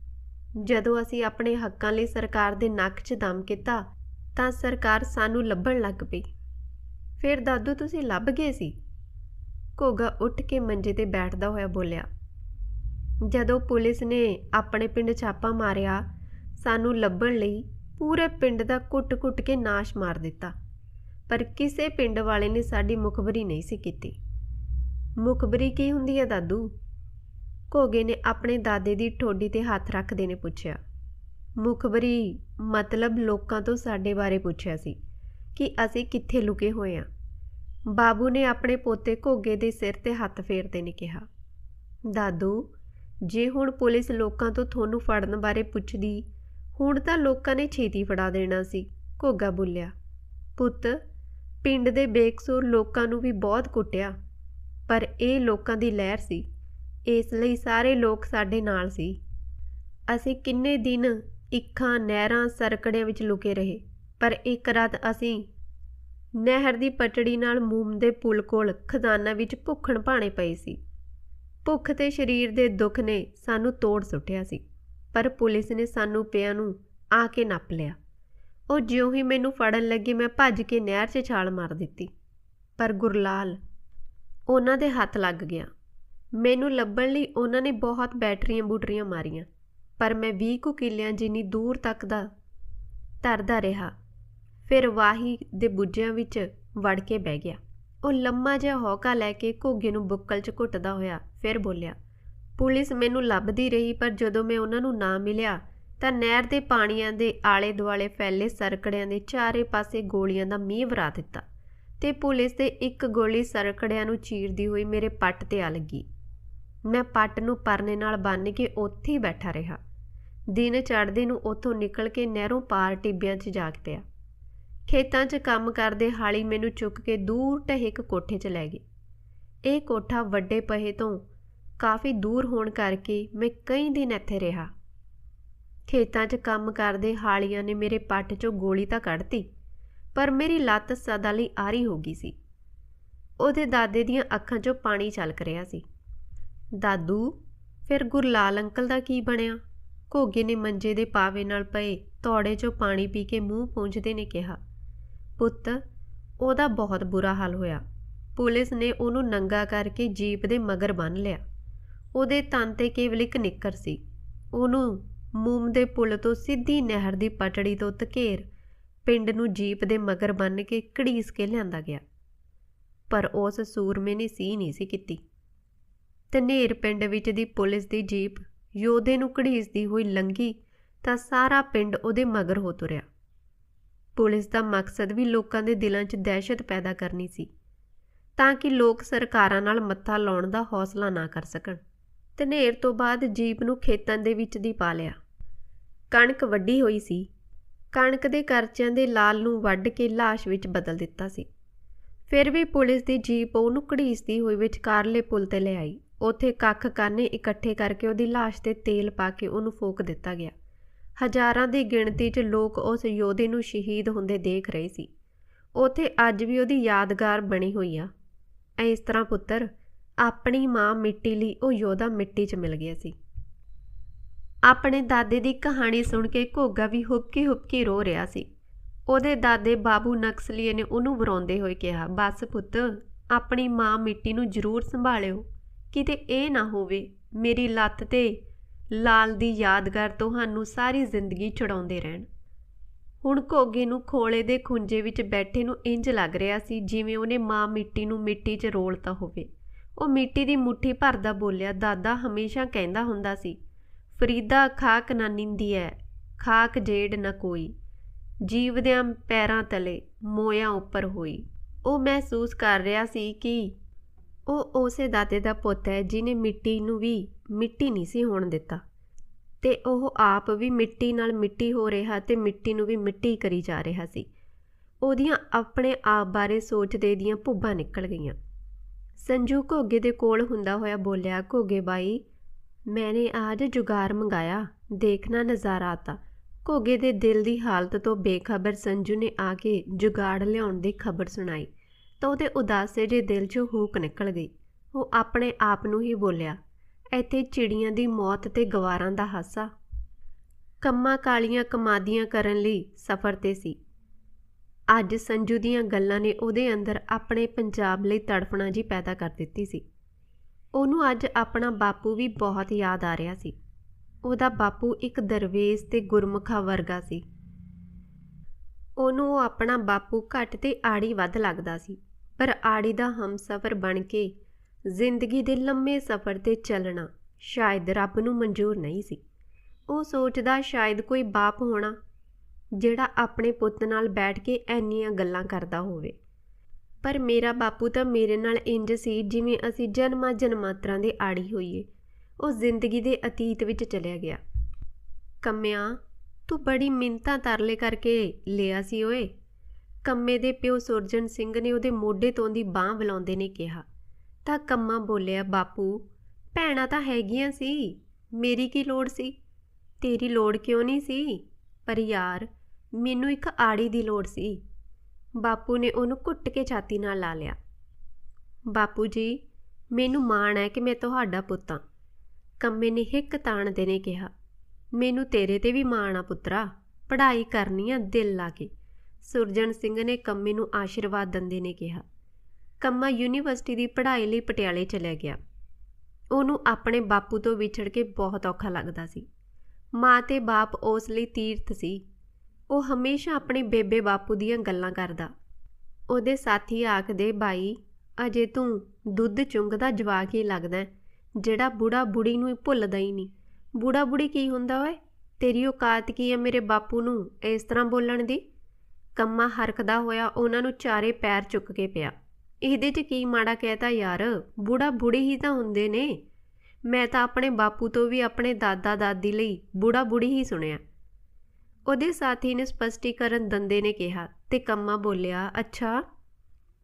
ਜਦੋਂ ਅਸੀਂ ਆਪਣੇ ਹੱਕਾਂ ਲਈ ਸਰਕਾਰ ਦੇ ਨੱਕ 'ਚ ਦਮ ਕੀਤਾ, ਤਾਂ ਸਰਕਾਰ ਸਾਨੂੰ ਲੱਭਣ ਲੱਗ ਪਈ। ਫਿਰ ਦਾਦੂ ਤੁਸੀਂ ਲੱਭ ਗਏ ਸੀ? ਘੋਗਾ ਉੱਠ ਕੇ ਮੰਜੇ ਤੇ ਬੈਠਦਾ ਹੋਇਆ ਬੋਲਿਆ, ਜਦੋਂ ਪੁਲਿਸ ਨੇ ਆਪਣੇ ਪਿੰਡ ਛਾਪਾ ਮਾਰਿਆ, ਸਾਨੂੰ ਲੱਭਣ ਲਈ ਪੂਰੇ ਪਿੰਡ ਦਾ ਕੁੱਟ-ਕੁੱਟ ਕੇ ਨਾਸ਼ ਮਾਰ ਦਿੱਤਾ। ਪਰ ਕਿਸੇ ਪਿੰਡ ਵਾਲੇ ਨੇ ਸਾਡੀ ਮੁਖਬਰੀ ਨਹੀਂ ਸੀ ਕੀਤੀ। ਮੁਖਬਰੀ ਕੀ ਹੁੰਦੀ ਹੈ, ਦਾਦੂ? ਘੋਗੇ ਨੇ ਆਪਣੇ ਦਾਦੇ ਦੀ ਠੋਡੀ ਤੇ ਹੱਥ ਰੱਖਦੇ ਨੇ ਪੁੱਛਿਆ। ਮੁਖਬਰੀ, ਮਤਲਬ ਲੋਕਾਂ ਤੋਂ ਸਾਡੇ ਬਾਰੇ ਪੁੱਛਿਆ ਸੀ ਕਿ ਅਸੀਂ ਕਿੱਥੇ ਲੁਕੇ ਹੋਏ ਹਾਂ ਬਾਬੂ ਨੇ ਆਪਣੇ ਪੋਤੇ ਘੋਗੇ ਦੇ ਸਿਰ ਤੇ ਹੱਥ ਫੇਰਦੇ ਨੇ ਕਿਹਾ। ਦਾਦੂ, ਜੇ ਹੁਣ ਪੁਲਿਸ ਲੋਕਾਂ ਤੋਂ ਤੁਹਾਨੂੰ ਫੜਨ ਬਾਰੇ ਪੁੱਛਦੀ, ਹੁਣ ਤਾਂ ਲੋਕਾਂ ਨੇ ਛੇਤੀ ਫੜਾ ਦੇਣਾ ਸੀ, ਘੋਗਾ ਬੋਲਿਆ। ਪੁੱਤ, ਪਿੰਡ ਦੇ ਬੇਕਸੂਰ ਲੋਕਾਂ ਨੂੰ ਵੀ ਬਹੁਤ ਕੁੱਟਿਆ, ਪਰ ਇਹ ਲੋਕਾਂ ਦੀ ਲਹਿਰ ਸੀ। ਇਸ ਲਈ ਸਾਰੇ ਲੋਕ ਸਾਡੇ ਨਾਲ ਸੀ। ਅਸੀਂ ਕਿੰਨੇ ਦਿਨ ਇੱਖਾਂ ਨਹਿਰਾਂ, ਸਰਕੜਿਆਂ ਵਿੱਚ ਲੁਕੇ ਰਹੇ, ਪਰ ਇੱਕ ਰਾਤ ਅਸੀਂ ਨਹਿਰ ਦੀ ਪਟੜੀ ਨਾਲ ਮੂਮ ਦੇ ਪੁਲ ਕੋਲ ਖਜ਼ਾਨਾ ਵਿੱਚ ਭੁੱਖਣ ਭਾਣੇ ਪਏ ਸੀ। ਭੁੱਖ ਤੇ ਸਰੀਰ ਦੇ ਦੁੱਖ ਨੇ ਸਾਨੂੰ ਤੋੜ ਸੁੱਟਿਆ ਸੀ, ਪਰ ਪੁਲਿਸ ਨੇ ਸਾਨੂੰ ਪਿਆਂ ਨੂੰ ਆ ਕੇ ਨੱਪ ਲਿਆ। ਉਹ ਜਿਉਂ ਹੀ ਮੈਨੂੰ ਫੜਨ ਲੱਗੀ, ਮੈਂ ਭੱਜ ਕੇ ਨਹਿਰ 'ਚ ਛਾਲ ਮਾਰ ਦਿੱਤੀ। ਪਰ ਗੁਰਲਾਲ, ਉਹਨਾਂ ਦੇ ਹੱਥ ਲੱਗ ਗਿਆ। ਮੈਨੂੰ ਲੱਭਣ ਲਈ ਉਹਨਾਂ ਨੇ ਬਹੁਤ ਬੈਟਰੀਆਂ ਬੂਟਰੀਆਂ ਮਾਰੀਆਂ, ਪਰ ਮੈਂ 20 ਕੁ ਕਿੱਲਿਆਂ ਜਿੰਨੀ ਦੂਰ ਤੱਕ ਦਾ ਤਰਦਾ ਰਿਹਾ, ਫਿਰ ਵਾਹੀ ਦੇ ਬੁੱਝਿਆਂ ਵਿੱਚ ਵੜ ਕੇ ਬਹਿ ਗਿਆ। ਉਹ ਲੰਮਾ ਜਿਹਾ ਹੌਕਾ ਲੈ ਕੇ ਘੋਗੇ ਨੂੰ ਬੁੱਕਲ 'ਚ ਘੁੱਟਦਾ ਹੋਇਆ ਫਿਰ ਬੋਲਿਆ, ਪੁਲਿਸ ਮੈਨੂੰ ਲੱਭਦੀ ਰਹੀ, ਪਰ ਜਦੋਂ ਮੈਂ ਉਹਨਾਂ ਨੂੰ ਨਾ ਮਿਲਿਆ, ਤਾਂ ਨਹਿਰ ਦੇ ਪਾਣੀਆਂ ਦੇ ਆਲੇ ਦੁਆਲੇ ਫੈਲੇ ਸਰਕੜਿਆਂ ਦੇ ਚਾਰੇ ਪਾਸੇ ਗੋਲੀਆਂ ਦਾ ਮੀਂਹ ਵਰਾ ਦਿੱਤਾ ਤੇ ਪੁਲਿਸ ਦੇ ਇੱਕ ਗੋਲੀ ਸਰਕੜਿਆਂ ਨੂੰ ਚੀਰਦੀ ਹੋਈ ਮੇਰੇ ਪੱਟ ਤੇ ਆ ਲੱਗੀ। ਮੈਂ ਪੱਟ ਨੂੰ ਪਰਨੇ ਨਾਲ ਬੰਨ੍ਹ ਕੇ ਉੱਥੇ ਹੀ ਬੈਠਾ ਰਿਹਾ। ਦਿਨ ਚੜ੍ਹਦੇ ਨੂੰ ਉੱਥੋਂ ਨਿਕਲ ਕੇ ਨਹਿਰੋਂ ਪਾਰ ਟਿੱਬਿਆਂ 'ਚ ਜਾਗ ਪਿਆ। ਖੇਤਾਂ 'ਚ ਕੰਮ ਕਰਦੇ ਹਾਲੀ ਮੈਨੂੰ ਚੁੱਕ ਕੇ ਦੂਰ ਢਹੇ ਇੱਕ ਕੋਠੇ 'ਚ ਲੈ ਗਈ। ਇਹ ਕੋਠਾ ਵੱਡੇ ਪਹੇ ਤੋਂ ਕਾਫੀ ਦੂਰ ਹੋਣ ਕਰਕੇ ਮੈਂ ਕਈ ਦਿਨ ਇੱਥੇ ਰਿਹਾ। ਖੇਤਾਂ 'ਚ ਕੰਮ ਕਰਦੇ ਹਾਲੀਆਂ ਨੇ ਮੇਰੇ ਪੱਟ 'ਚੋਂ ਗੋਲੀ ਤਾਂ ਕੱਢਤੀ, ਪਰ ਮੇਰੀ ਲੱਤ ਸਦਾ ਲਈ ਆਰੀ ਹੋ ਗਈ ਸੀ। ਉਹਦੇ ਦਾਦੇ ਦੀਆਂ ਅੱਖਾਂ 'ਚੋਂ ਪਾਣੀ ਛਲਕ ਰਿਹਾ ਸੀ। ਦਾਦੂ, ਫਿਰ ਗੁਰਲਾਲ ਅੰਕਲ ਦਾ ਕੀ ਬਣਿਆ? ਘੋਗੇ ਨੇ ਮੰਜੇ ਦੇ ਪਾਵੇ ਨਾਲ ਪਏ ਤੋੜੇ 'ਚੋਂ ਪਾਣੀ ਪੀ ਕੇ ਮੂੰਹ ਪੂੰਝਦੇ ਨੇ ਕਿਹਾ, ਪੁੱਤ, ਉਹਦਾ ਬਹੁਤ ਬੁਰਾ ਹਾਲ ਹੋਇਆ। ਪੁਲਿਸ ਨੇ ਉਹਨੂੰ ਨੰਗਾ ਕਰਕੇ ਜੀਪ ਦੇ ਮਗਰ ਬੰਨ ਲਿਆ। ਉਹਦੇ ਤਨ ਤੇ ਕੇਵਲ ਇੱਕ ਨਿੱਕਰ ਸੀ। ਉਹਨੂੰ ਮੂਮ ਦੇ ਪੁਲ ਤੋਂ ਸਿੱਧੀ ਨਹਿਰ ਦੀ ਪਟੜੀ ਤੋਂ ਧਕੇਰ ਪਿੰਡ ਨੂੰ ਜੀਪ ਦੇ ਮਗਰ ਬੰਨ ਕੇ ਘੜੀਸ ਕੇ ਲਿਆਂਦਾ ਗਿਆ। ਪਰ ਉਸ ਸੂਰਮੇ ਨੇ ਸੀ ਨਹੀਂ ਸੀ ਕੀਤੀ। ਧਨੇਰ ਪਿੰਡ ਵਿੱਚ ਦੀ ਪੁਲਿਸ ਦੀ ਜੀਪ ਯੋਧੇ ਨੂੰ ਘੜੀਸਦੀ ਹੋਈ ਲੰਗੀ ਤਾਂ ਸਾਰਾ ਪਿੰਡ ਉਹਦੇ ਮਗਰ ਹੋ ਤੁਰਿਆ। ਪੁਲਿਸ ਦਾ ਮਕਸਦ ਵੀ ਲੋਕਾਂ ਦੇ ਦਿਲਾਂ 'ਚ ਦਹਿਸ਼ਤ ਪੈਦਾ ਕਰਨੀ ਸੀ, ਤਾਂ ਕਿ ਲੋਕ ਸਰਕਾਰਾਂ ਨਾਲ ਮੱਥਾ ਲਾਉਣ ਦਾ ਹੌਸਲਾ ਨਾ ਕਰ ਸਕਣ। ਧਨੇਰ ਤੋਂ ਬਾਅਦ ਜੀਪ ਨੂੰ ਖੇਤਾਂ ਦੇ ਵਿੱਚ ਦੀ ਪਾ ਲਿਆ। ਕਣਕ ਵੱਡੀ ਹੋਈ ਸੀ। ਕਣਕ ਦੇ ਕਰਚਿਆਂ ਦੇ ਲਾਲ ਨੂੰ ਵੱਢ ਕੇ ਲਾਸ਼ ਵਿੱਚ ਬਦਲ ਦਿੱਤਾ ਸੀ। ਫਿਰ ਵੀ ਪੁਲਿਸ ਦੀ ਜੀਪ ਉਹਨੂੰ ਘੜੀਸਦੀ ਹੋਈ ਵਿਚਕਾਰਲੇ ਪੁਲ ਤੇ ਲੈ ਆਈ ਉੱਥੇ ਕੱਖ ਕਾਨੇ ਇਕੱਠੇ ਕਰਕੇ ਉਹਦੀ ਲਾਸ਼ ਤੇ ਤੇਲ ਪਾ ਕੇ ਉਹਨੂੰ ਫੂਕ ਦਿੱਤਾ ਗਿਆ। ਹਜ਼ਾਰਾਂ ਦੀ ਗਿਣਤੀ 'ਚ ਲੋਕ ਉਸ ਯੋਧੇ ਨੂੰ ਸ਼ਹੀਦ ਹੁੰਦੇ ਦੇਖ ਰਹੇ ਸੀ। ਉਥੇ ਅੱਜ ਵੀ ਉਹਦੀ ਯਾਦਗਾਰ ਬਣੀ ਹੋਈ ਆ। ਇਸ ਤਰ੍ਹਾਂ ਪੁੱਤਰ, ਆਪਣੀ ਮਾਂ ਮਿੱਟੀ ਲਈ ਉਹ ਯੋਧਾ ਮਿੱਟੀ 'ਚ ਮਿਲ ਗਿਆ ਸੀ। ਆਪਣੇ ਦਾਦੇ ਦੀ ਕਹਾਣੀ ਸੁਣ ਕੇ ਘੋਗਾ ਵੀ ਹੁਬਕੀ ਹੁਬਕੀ ਰੋ ਰਿਹਾ ਸੀ। ਉਹਦੇ ਦਾਦੇ ਬਾਬੂ ਨਕਸਲੀਏ ਨੇ ਉਹਨੂੰ ਵਰਾਉਂਦੇ ਹੋਏ ਕਿਹਾ, ਬਸ ਪੁੱਤ, ਆਪਣੀ ਮਾਂ ਮਿੱਟੀ ਨੂੰ ਜ਼ਰੂਰ ਸੰਭਾਲਿਓ। ਕਿਤੇ ਇਹ ਨਾ ਹੋਵੇ, ਮੇਰੀ ਲੱਤ ਤੇ ਲਾਲ ਦੀ ਯਾਦਗਾਰ ਤੁਹਾਨੂੰ ਸਾਰੀ ਜ਼ਿੰਦਗੀ ਛੁਡਾਉਂਦੇ ਰਹਿਣ। ਹੁਣ ਘੋਗੇ ਨੂੰ ਖੋਲੇ ਦੇ ਖੁੰਝੇ ਵਿੱਚ ਬੈਠੇ ਨੂੰ ਇੰਜ ਲੱਗ ਰਿਹਾ ਸੀ ਜਿਵੇਂ ਉਹਨੇ ਮਾਂ ਮਿੱਟੀ ਨੂੰ ਮਿੱਟੀ 'ਚ ਰੋਲਤਾ ਹੋਵੇ। ਉਹ ਮਿੱਟੀ ਦੀ ਮੁੱਠੀ ਭਰਦਾ ਬੋਲਿਆ, ਦਾਦਾ ਹਮੇਸ਼ਾ ਕਹਿੰਦਾ ਹੁੰਦਾ ਸੀ, ਫਰੀਦਾ ਖਾਕ ਨਾ ਨਿੰਦੀ ਐ ਖਾਕ ਜੇੜ ਨਾ ਕੋਈ, ਜੀਵਦਿਆਂ ਪੈਰਾਂ ਤਲੇ ਮੋਇਆਂ ਉੱਪਰ ਹੋਈ। ਉਹ ਮਹਿਸੂਸ ਕਰ ਰਿਹਾ ਸੀ ਕਿ ਉਹ ਉਸੇ ਦਾਦੇ ਦਾ ਪੁੱਤ ਹੈ ਜਿਨੇ ਮਿੱਟੀ ਨੂੰ ਵੀ ਮਿੱਟੀ ਨਹੀਂ ਸੀ ਹੋਣ ਦਿੱਤਾ। ਤੇ ਉਹ ਆਪ ਵੀ ਮਿੱਟੀ ਨਾਲ ਮਿੱਟੀ ਹੋ ਰਿਹਾ ਤੇ ਮਿੱਟੀ ਨੂੰ ਵੀ ਮਿੱਟੀ ਕਰੀ ਜਾ ਰਿਹਾ ਸੀ। ਉਹਦੀਆਂ ਆਪਣੇ ਆਪ ਬਾਰੇ ਸੋਚਦੇ ਦੀਆਂ ਭੁੱਬਾਂ ਨਿਕਲ ਗਈਆਂ। ਸੰਜੂ ਘੋਗੇ ਦੇ ਕੋਲ ਹੁੰਦਾ ਹੋਇਆ ਬੋਲਿਆ, ਘੋਗੇ ਬਾਈ, ਮੈਨੇ ਆਜ ਜੁਗਾਰ ਮੰਗਾਇਆ, ਦੇਖਣਾ ਨਜ਼ਾਰਾ ਆਤਾ। ਘੋਗੇ ਦੇ ਦਿਲ ਦੀ ਹਾਲਤ ਤੋਂ ਬੇਖਬਰ ਸੰਜੂ ਨੇ ਆ ਕੇ ਜੁਗਾੜ ਲਿਆਉਣ ਦੀ ਖਬਰ ਸੁਣਾਈ। ਤਾਂ ਉਹਦੇ ਉਦਾਸੇ ਜੇ ਦਿਲ 'ਚੋਂ ਹੂਕ ਨਿਕਲ ਗਈ। ਉਹ ਆਪਣੇ ਆਪ ਨੂੰ ਹੀ ਬੋਲਿਆ, ਇੱਥੇ ਚਿੜੀਆਂ ਦੀ ਮੌਤ ਤੇ ਗਵਾਰਾਂ ਦਾ ਹਾਸਾ। ਕੰਮਾਂ ਕਾਲੀਆਂ ਕਮਾਦੀਆਂ ਕਰਨ ਲਈ ਸਫ਼ਰ ਤੇ ਸੀ। ਅੱਜ ਸੰਜੂ ਦੀਆਂ ਗੱਲਾਂ ਨੇ ਉਹਦੇ ਅੰਦਰ ਆਪਣੇ ਪੰਜਾਬ ਲਈ ਤੜਫਣਾ ਜੀ ਪੈਦਾ ਕਰ ਦਿੱਤੀ ਸੀ। ਉਹਨੂੰ ਅੱਜ ਆਪਣਾ ਬਾਪੂ ਵੀ ਬਹੁਤ ਯਾਦ ਆ ਰਿਹਾ ਸੀ। ਉਹਦਾ ਬਾਪੂ ਇੱਕ ਦਰਵੇਸ਼ ਤੇ ਗੁਰਮੁਖਾ ਵਰਗਾ ਸੀ। ਉਹਨੂੰ ਉਹ ਆਪਣਾ ਬਾਪੂ ਘੱਟ ਤੇ ਆੜੀ ਵੱਧ ਲੱਗਦਾ ਸੀ। ਪਰ ਆੜੀ ਦਾ ਹਮਸਫਰ ਬਣ ਕੇ ਜ਼ਿੰਦਗੀ ਦੇ ਲੰਮੇ ਸਫ਼ਰ ਤੇ ਚੱਲਣਾ ਸ਼ਾਇਦ ਰੱਬ ਨੂੰ ਮਨਜ਼ੂਰ ਨਹੀਂ ਸੀ। ਉਹ ਸੋਚਦਾ ਸ਼ਾਇਦ ਕੋਈ ਬਾਪ ਹੋਣਾ ਜਿਹੜਾ ਆਪਣੇ ਪੁੱਤ ਨਾਲ ਬੈਠ ਕੇ ਐਨੀਆਂ ਗੱਲਾਂ ਕਰਦਾ ਹੋਵੇ। ਪਰ ਮੇਰਾ ਬਾਪੂ ਤਾਂ ਮੇਰੇ ਨਾਲ ਇੰਜ ਸੀ ਜਿਵੇਂ ਅਸੀਂ ਜਨਮਾਂ ਜਨਮਾਤਰਾਂ ਦੇ ਆੜੀ ਹੋਈਏ। ਉਹ ਜ਼ਿੰਦਗੀ ਦੇ ਅਤੀਤ ਵਿੱਚ ਚਲਿਆ ਗਿਆ। ਕੰਮਿਆ, ਤੂੰ ਬੜੀ ਮਿੰਤਾ ਤਰਲੇ ਕਰਕੇ ਲਿਆ ਸੀ ਓਏ। ਕੰਮੇ ਦੇ ਪਿਓ ਸੁਰਜਨ ਸਿੰਘ ਨੇ ਉਹਦੇ ਮੋਢੇ ਤੋਂ ਦੀ ਬਾਹ ਬੁਲਾਉਂਦੇ ਨੇ ਕਿਹਾ, ਤਾਂ ਕੰਮਾ ਬੋਲਿਆ, ਬਾਪੂ, ਭੈਣਾਂ ਤਾਂ ਹੈਗੀਆਂ ਸੀ, ਮੇਰੀ ਕੀ ਲੋੜ ਸੀ? ਤੇਰੀ ਲੋੜ ਕਿਉਂ ਨਹੀਂ ਸੀ? ਪਰ ਯਾਰ, ਮੈਨੂੰ ਇੱਕ ਆੜੀ ਦੀ ਲੋੜ ਸੀ। ਬਾਪੂ ਨੇ ਉਹਨੂੰ ਘੁੱਟ ਕੇ ਛਾਤੀ ਨਾਲ ਲਾ ਲਿਆ। ਬਾਪੂ ਜੀ, ਮੈਨੂੰ ਮਾਣ ਹੈ ਕਿ ਮੈਂ ਤੁਹਾਡਾ ਪੁੱਤ ਹਾਂ। ਕੰਮੇ ਨੇ ਹਿੱਕ ਤਾਣਦੇ ਨੇ ਕਿਹਾ, ਮੈਨੂੰ ਤੇਰੇ ਤੇ ਵੀ ਮਾਣ ਆ ਪੁੱਤਰਾ, ਪੜ੍ਹਾਈ ਕਰਨੀ ਆ ਦਿਲ ਲਾ ਕੇ। ਸੁਰਜਨ ਸਿੰਘ ਨੇ ਕੰਮੇ ਨੂੰ ਆਸ਼ੀਰਵਾਦ ਦਿੰਦੇ ਨੇ ਕਿਹਾ। ਕੰਮਾ ਯੂਨੀਵਰਸਿਟੀ ਦੀ ਪੜ੍ਹਾਈ ਲਈ ਪਟਿਆਲੇ ਚਲਿਆ ਗਿਆ। ਉਹਨੂੰ ਆਪਣੇ ਬਾਪੂ ਤੋਂ ਵਿਛੜ ਕੇ ਬਹੁਤ ਔਖਾ ਲੱਗਦਾ ਸੀ। ਮਾਂ ਤੇ ਬਾਪ ਉਸ ਲਈ ਤੀਰਥ ਸੀ। ਉਹ ਹਮੇਸ਼ਾ ਆਪਣੇ ਬੇਬੇ ਬਾਪੂ ਦੀਆਂ ਗੱਲਾਂ ਕਰਦਾ। ਉਹਦੇ ਸਾਥੀ ਆਖਦੇ, ਬਾਈ, ਅਜੇ ਤੂੰ ਦੁੱਧ ਚੁੰਗਦਾ ਜਵਾਕ ਹੀ ਲੱਗਦਾ ਜਿਹੜਾ ਬੁੜਾ ਬੁੜੀ ਨੂੰ ਭੁੱਲਦਾ ਹੀ ਨਹੀਂ। ਬੁੜਾ ਬੁੜੀ ਕੀ ਹੁੰਦਾ ਓਏ? ਤੇਰੀ ਔਕਾਤ ਕੀ ਹੈ ਮੇਰੇ ਬਾਪੂ ਨੂੰ ਇਸ ਤਰ੍ਹਾਂ ਬੋਲਣ ਦੀ? ਕੰਮਾ ਹਰਕਦਾ ਹੋਇਆ ਉਹਨਾਂ ਨੂੰ ਚਾਰੇ ਪੈਰ ਚੁੱਕ ਕੇ ਪਿਆ। ਇਹਦੇ 'ਚ ਕੀ ਮਾੜਾ ਕਹਿਤਾ ਯਾਰ? ਬੁੜਾ ਬੁੜੀ ਹੀ ਤਾਂ ਹੁੰਦੇ ਨੇ। ਮੈਂ ਤਾਂ ਆਪਣੇ ਬਾਪੂ ਤੋਂ ਵੀ ਆਪਣੇ ਦਾਦਾ ਦਾਦੀ ਲਈ ਬੁੜਾ ਬੁੜੀ ਹੀ ਸੁਣਿਆ। ਉਹਦੇ ਸਾਥੀ ਨੇ ਸਪਸ਼ਟੀਕਰਨ ਦੰਦੇ ਨੇ ਕਿਹਾ ਤੇ ਕੰਮਾ ਬੋਲਿਆ, ਅੱਛਾ,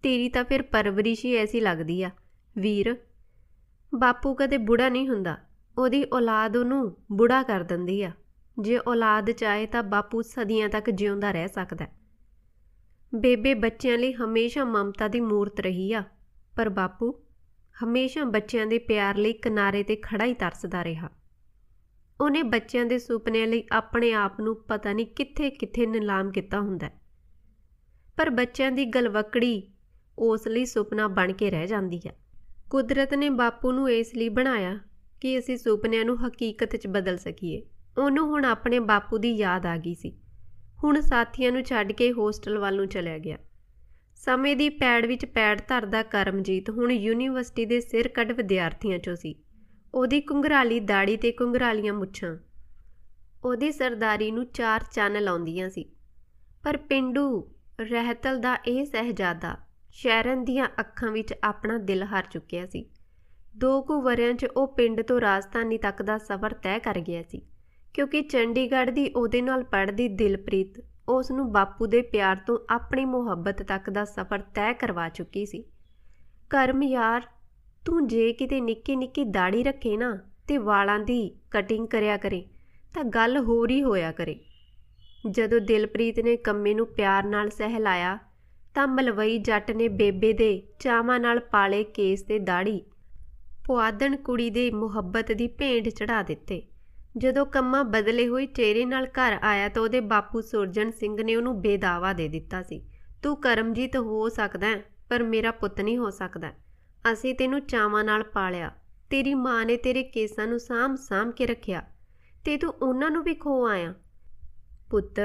ਤੇਰੀ ਤਾਂ ਫਿਰ ਪਰਵਰਿਸ਼ ਹੀ ਐਸੀ ਲੱਗਦੀ ਆ। ਵੀਰ, ਬਾਪੂ ਕਦੇ ਬੁੜਾ ਨਹੀਂ ਹੁੰਦਾ। ਉਹਦੀ ਔਲਾਦ ਉਹਨੂੰ ਬੁੜਾ ਕਰ ਦਿੰਦੀ ਆ। ਜੇ ਔਲਾਦ ਚਾਹੇ ਤਾਂ ਬਾਪੂ ਸਦੀਆਂ ਤੱਕ ਜਿਉਂਦਾ ਰਹਿ ਸਕਦਾ ਬੇਬੇ ਬੱਚਿਆਂ ਲਈ ਹਮੇਸ਼ਾ ਮਮਤਾ ਦੀ ਮੂਰਤ ਰਹੀ ਆ। ਪਰ ਬਾਪੂ, ਹਮੇਸ਼ਾ ਬੱਚਿਆਂ ਦੇ ਪਿਆਰ ਲਈ ਕਿਨਾਰੇ ਤੇ ਖੜਾ ਹੀ ਤਰਸਦਾ ਰਿਹਾ। ਉਹਨੇ ਬੱਚਿਆਂ ਦੇ ਸੁਪਨਿਆਂ ਲਈ ਆਪਣੇ ਆਪ ਨੂੰ ਪਤਾ ਨਹੀਂ ਕਿੱਥੇ-ਕਿੱਥੇ ਨਿਲਾਮ ਕੀਤਾ ਹੁੰਦਾ। ਪਰ ਬੱਚਿਆਂ ਦੀ ਗਲਵਕੜੀ ਉਸ ਲਈ ਸੁਪਨਾ ਬਣ ਕੇ ਰਹਿ ਜਾਂਦੀ ਆ। ਕੁਦਰਤ ਨੇ ਬਾਪੂ ਨੂੰ ਇਸ ਲਈ ਬਣਾਇਆ ਕਿ ਅਸੀਂ ਸੁਪਨਿਆਂ ਨੂੰ ਹਕੀਕਤ 'ਚ ਬਦਲ ਸਕੀਏ। ਉਹਨੂੰ ਹੁਣ ਆਪਣੇ ਬਾਪੂ ਦੀ ਯਾਦ ਆ ਗਈ ਸੀ। ਹੁਣ ਸਾਥੀਆਂ ਨੂੰ ਛੱਡ ਕੇ ਹੋਸਟਲ ਵੱਲ ਨੂੰ ਚਲਿਆ ਗਿਆ। ਸਮੇਂ ਦੀ ਪੈੜ ਵਿੱਚ ਪੈੜ ਧਰਦਾ ਕਰਮਜੀਤ ਹੁਣ ਯੂਨੀਵਰਸਿਟੀ ਦੇ ਸਿਰ ਕੱਢ ਵਿਦਿਆਰਥੀਆਂ 'ਚੋਂ ਸੀ। ਉਹਦੀ ਕੁੰਗਰਾਲੀ ਦਾੜੀ ਤੇ ਕੁੰਗਰਾਲੀਆਂ ਮੁੱਛਾਂ। ਉਹਦੀ ਸਰਦਾਰੀ ਨੂੰ ਚਾਰ ਚੰਨ ਲਾਉਂਦੀਆਂ ਸੀ। ਪਰ ਪਿੰਡੂ ਰਹਿਤਲ ਦਾ ਇਹ ਸਹਿਜਾਦਾ ਸ਼ਹਿਰਨ ਦੀਆਂ ਅੱਖਾਂ ਵਿੱਚ ਆਪਣਾ ਦਿਲ ਹਾਰ ਚੁੱਕਿਆ ਸੀ। ਦੋ ਕੁ ਵਰਿਆਂ 'ਚ ਉਹ ਪਿੰਡ ਤੋਂ ਰਾਜਧਾਨੀ ਤੱਕ ਦਾ ਸਫ਼ਰ ਤੈਅ ਕਰ ਗਿਆ ਸੀ। ਕਿਉਂਕਿ ਚੰਡੀਗੜ੍ਹ ਦੀ ਉਹਦੇ ਨਾਲ ਪੜ੍ਹਦੀ ਦਿਲਪ੍ਰੀਤ ਉਸ ਨੂੰ ਬਾਪੂ ਦੇ ਪਿਆਰ ਤੋਂ ਆਪਣੀ ਮੁਹੱਬਤ ਤੱਕ ਦਾ ਸਫ਼ਰ ਤੈਅ ਕਰਵਾ ਚੁੱਕੀ ਸੀ। ਕਰਮ ਯਾਰ, ਤੂੰ ਜੇ ਕਿਤੇ ਨਿੱਕੀ ਨਿੱਕੀ ਦਾੜੀ ਰੱਖੇ ਨਾ ਤੇ ਵਾਲਾਂ ਦੀ ਕਟਿੰਗ ਕਰਿਆ ਕਰੇ, ਤਾਂ ਗੱਲ ਹੋਰ ਹੀ ਹੋਇਆ ਕਰੇ। ਜਦੋਂ ਦਿਲਪ੍ਰੀਤ ਨੇ ਕੰਮੇ ਨੂੰ ਪਿਆਰ ਨਾਲ ਸਹਿਲਾਇਆ, ਤਾਂ ਮਲਵਈ ਜੱਟ ਨੇ ਬੇਬੇ ਦੇ ਚਾਵਾਂ ਨਾਲ ਪਾਲੇ ਕੇਸ ਤੇ ਦਾੜੀ ਪੁਆਦਣ ਕੁੜੀ ਦੇ ਮੁਹੱਬਤ ਦੀ ਭੇਂਟ ਚੜਾ ਦਿੱਤੇ। ਜਦੋਂ ਕੰਮਾ ਬਦਲੇ ਹੋਏ ਚਿਹਰੇ ਨਾਲ ਘਰ ਆਇਆ ਤਾਂ ਉਹਦੇ ਬਾਪੂ ਸੁਰਜਨ ਸਿੰਘ ਨੇ ਉਹਨੂੰ ਬੇਦਾਵਾ ਦੇ ਦਿੱਤਾ ਸੀ। ਤੂੰ ਕਰਮਜੀਤ ਹੋ ਸਕਦਾ ਪਰ ਮੇਰਾ ਪੁੱਤ ਨਹੀਂ ਹੋ ਸਕਦਾ। ਅਸੀਂ ਤੈਨੂੰ ਚਾਵਾਂ ਨਾਲ ਪਾਲਿਆ। ਤੇਰੀ ਮਾਂ ਨੇ ਤੇਰੇ ਕੇਸਾਂ ਨੂੰ ਸਾਂਭ-ਸਾਂਭ ਕੇ ਰੱਖਿਆ। ਤੇ ਤੂੰ ਉਹਨਾਂ ਨੂੰ ਵੀ ਖੋ ਆਇਆ। ਪੁੱਤ,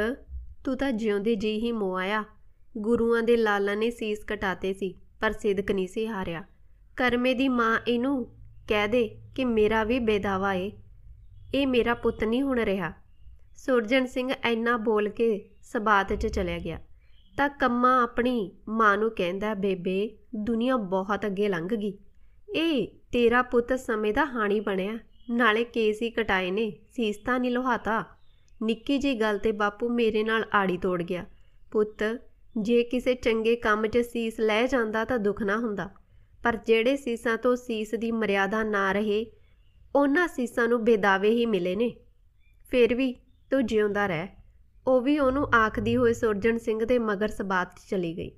ਤੂੰ ਤਾਂ ਜਿਉਂਦੇ ਜੀ ਹੀ ਮੋਆਇਆ ਗੁਰੂਆਂ ਦੇ ਲਾਲਾਂ ਨੇ ਸੀਸ ਕਟਾਤੇ ਸੀ, ਪਰ ਸਿਦਕ ਨਹੀਂ ਸੀ ਹਾਰਿਆ। ਕਰਮੇ ਦੀ ਮਾਂ ਇਹਨੂੰ ਕਹਿ ਦੇ ਕਿ ਮੇਰਾ ਵੀ ਬੇਦਾਵਾ ਏ। ਇਹ ਮੇਰਾ ਪੁੱਤ ਨਹੀਂ ਹੁਣ ਰਿਹਾ। ਸੁਰਜਨ ਸਿੰਘ ਐਨਾ ਬੋਲ ਕੇ ਸਬਾਤ 'ਚ ਚਲਿਆ ਗਿਆ। ਤਾਂ ਕੰਮਾ ਆਪਣੀ ਮਾਂ ਨੂੰ ਕਹਿੰਦਾ, ਬੇਬੇ, ਦੁਨੀਆ ਬਹੁਤ ਅੱਗੇ ਲੰਘ ਗਈ ਇਹ ਤੇਰਾ ਪੁੱਤ ਸਮੇਂ ਦਾ ਹਾਣੀ ਬਣਿਆ। ਨਾਲੇ ਕੇਸ ਹੀ ਕਟਾਏ ਨੇ, ਸੀਸ ਤਾਂ ਨਹੀਂ ਲੋਹਾਤਾ। ਨਿੱਕੀ ਜੀ ਗੱਲ ਤੇ ਬਾਪੂ ਮੇਰੇ ਨਾਲ ਆੜੀ ਤੋੜ ਗਿਆ। ਪੁੱਤ, ਜੇ ਕਿਸੇ ਚੰਗੇ ਕੰਮ 'ਚ ਸੀਸ ਲੈ ਜਾਂਦਾ ਤਾਂ ਦੁੱਖ ਨਾ ਹੁੰਦਾ। ਪਰ ਜਿਹੜੇ ਸੀਸਾਂ ਤੋਂ ਸੀਸ ਦੀ ਮਰਿਆਦਾ ਨਾ ਰਹੇ ਉਹਨਾਂ ਸੀਸਾਂ ਨੂੰ ਬੇਦਾਵੇ ਹੀ ਮਿਲੇ ਨੇ। ਫਿਰ ਵੀ ਤੂੰ ਜਿਉਂਦਾ ਰਹਿ। ਉਹ ਵੀ ਉਹਨੂੰ ਆਖਦੀ ਹੋਏ ਸੁਰਜਣ ਸਿੰਘ ਦੇ ਮਗਰ ਸਬਾਤ 'ਚ ਚਲੀ ਗਈ।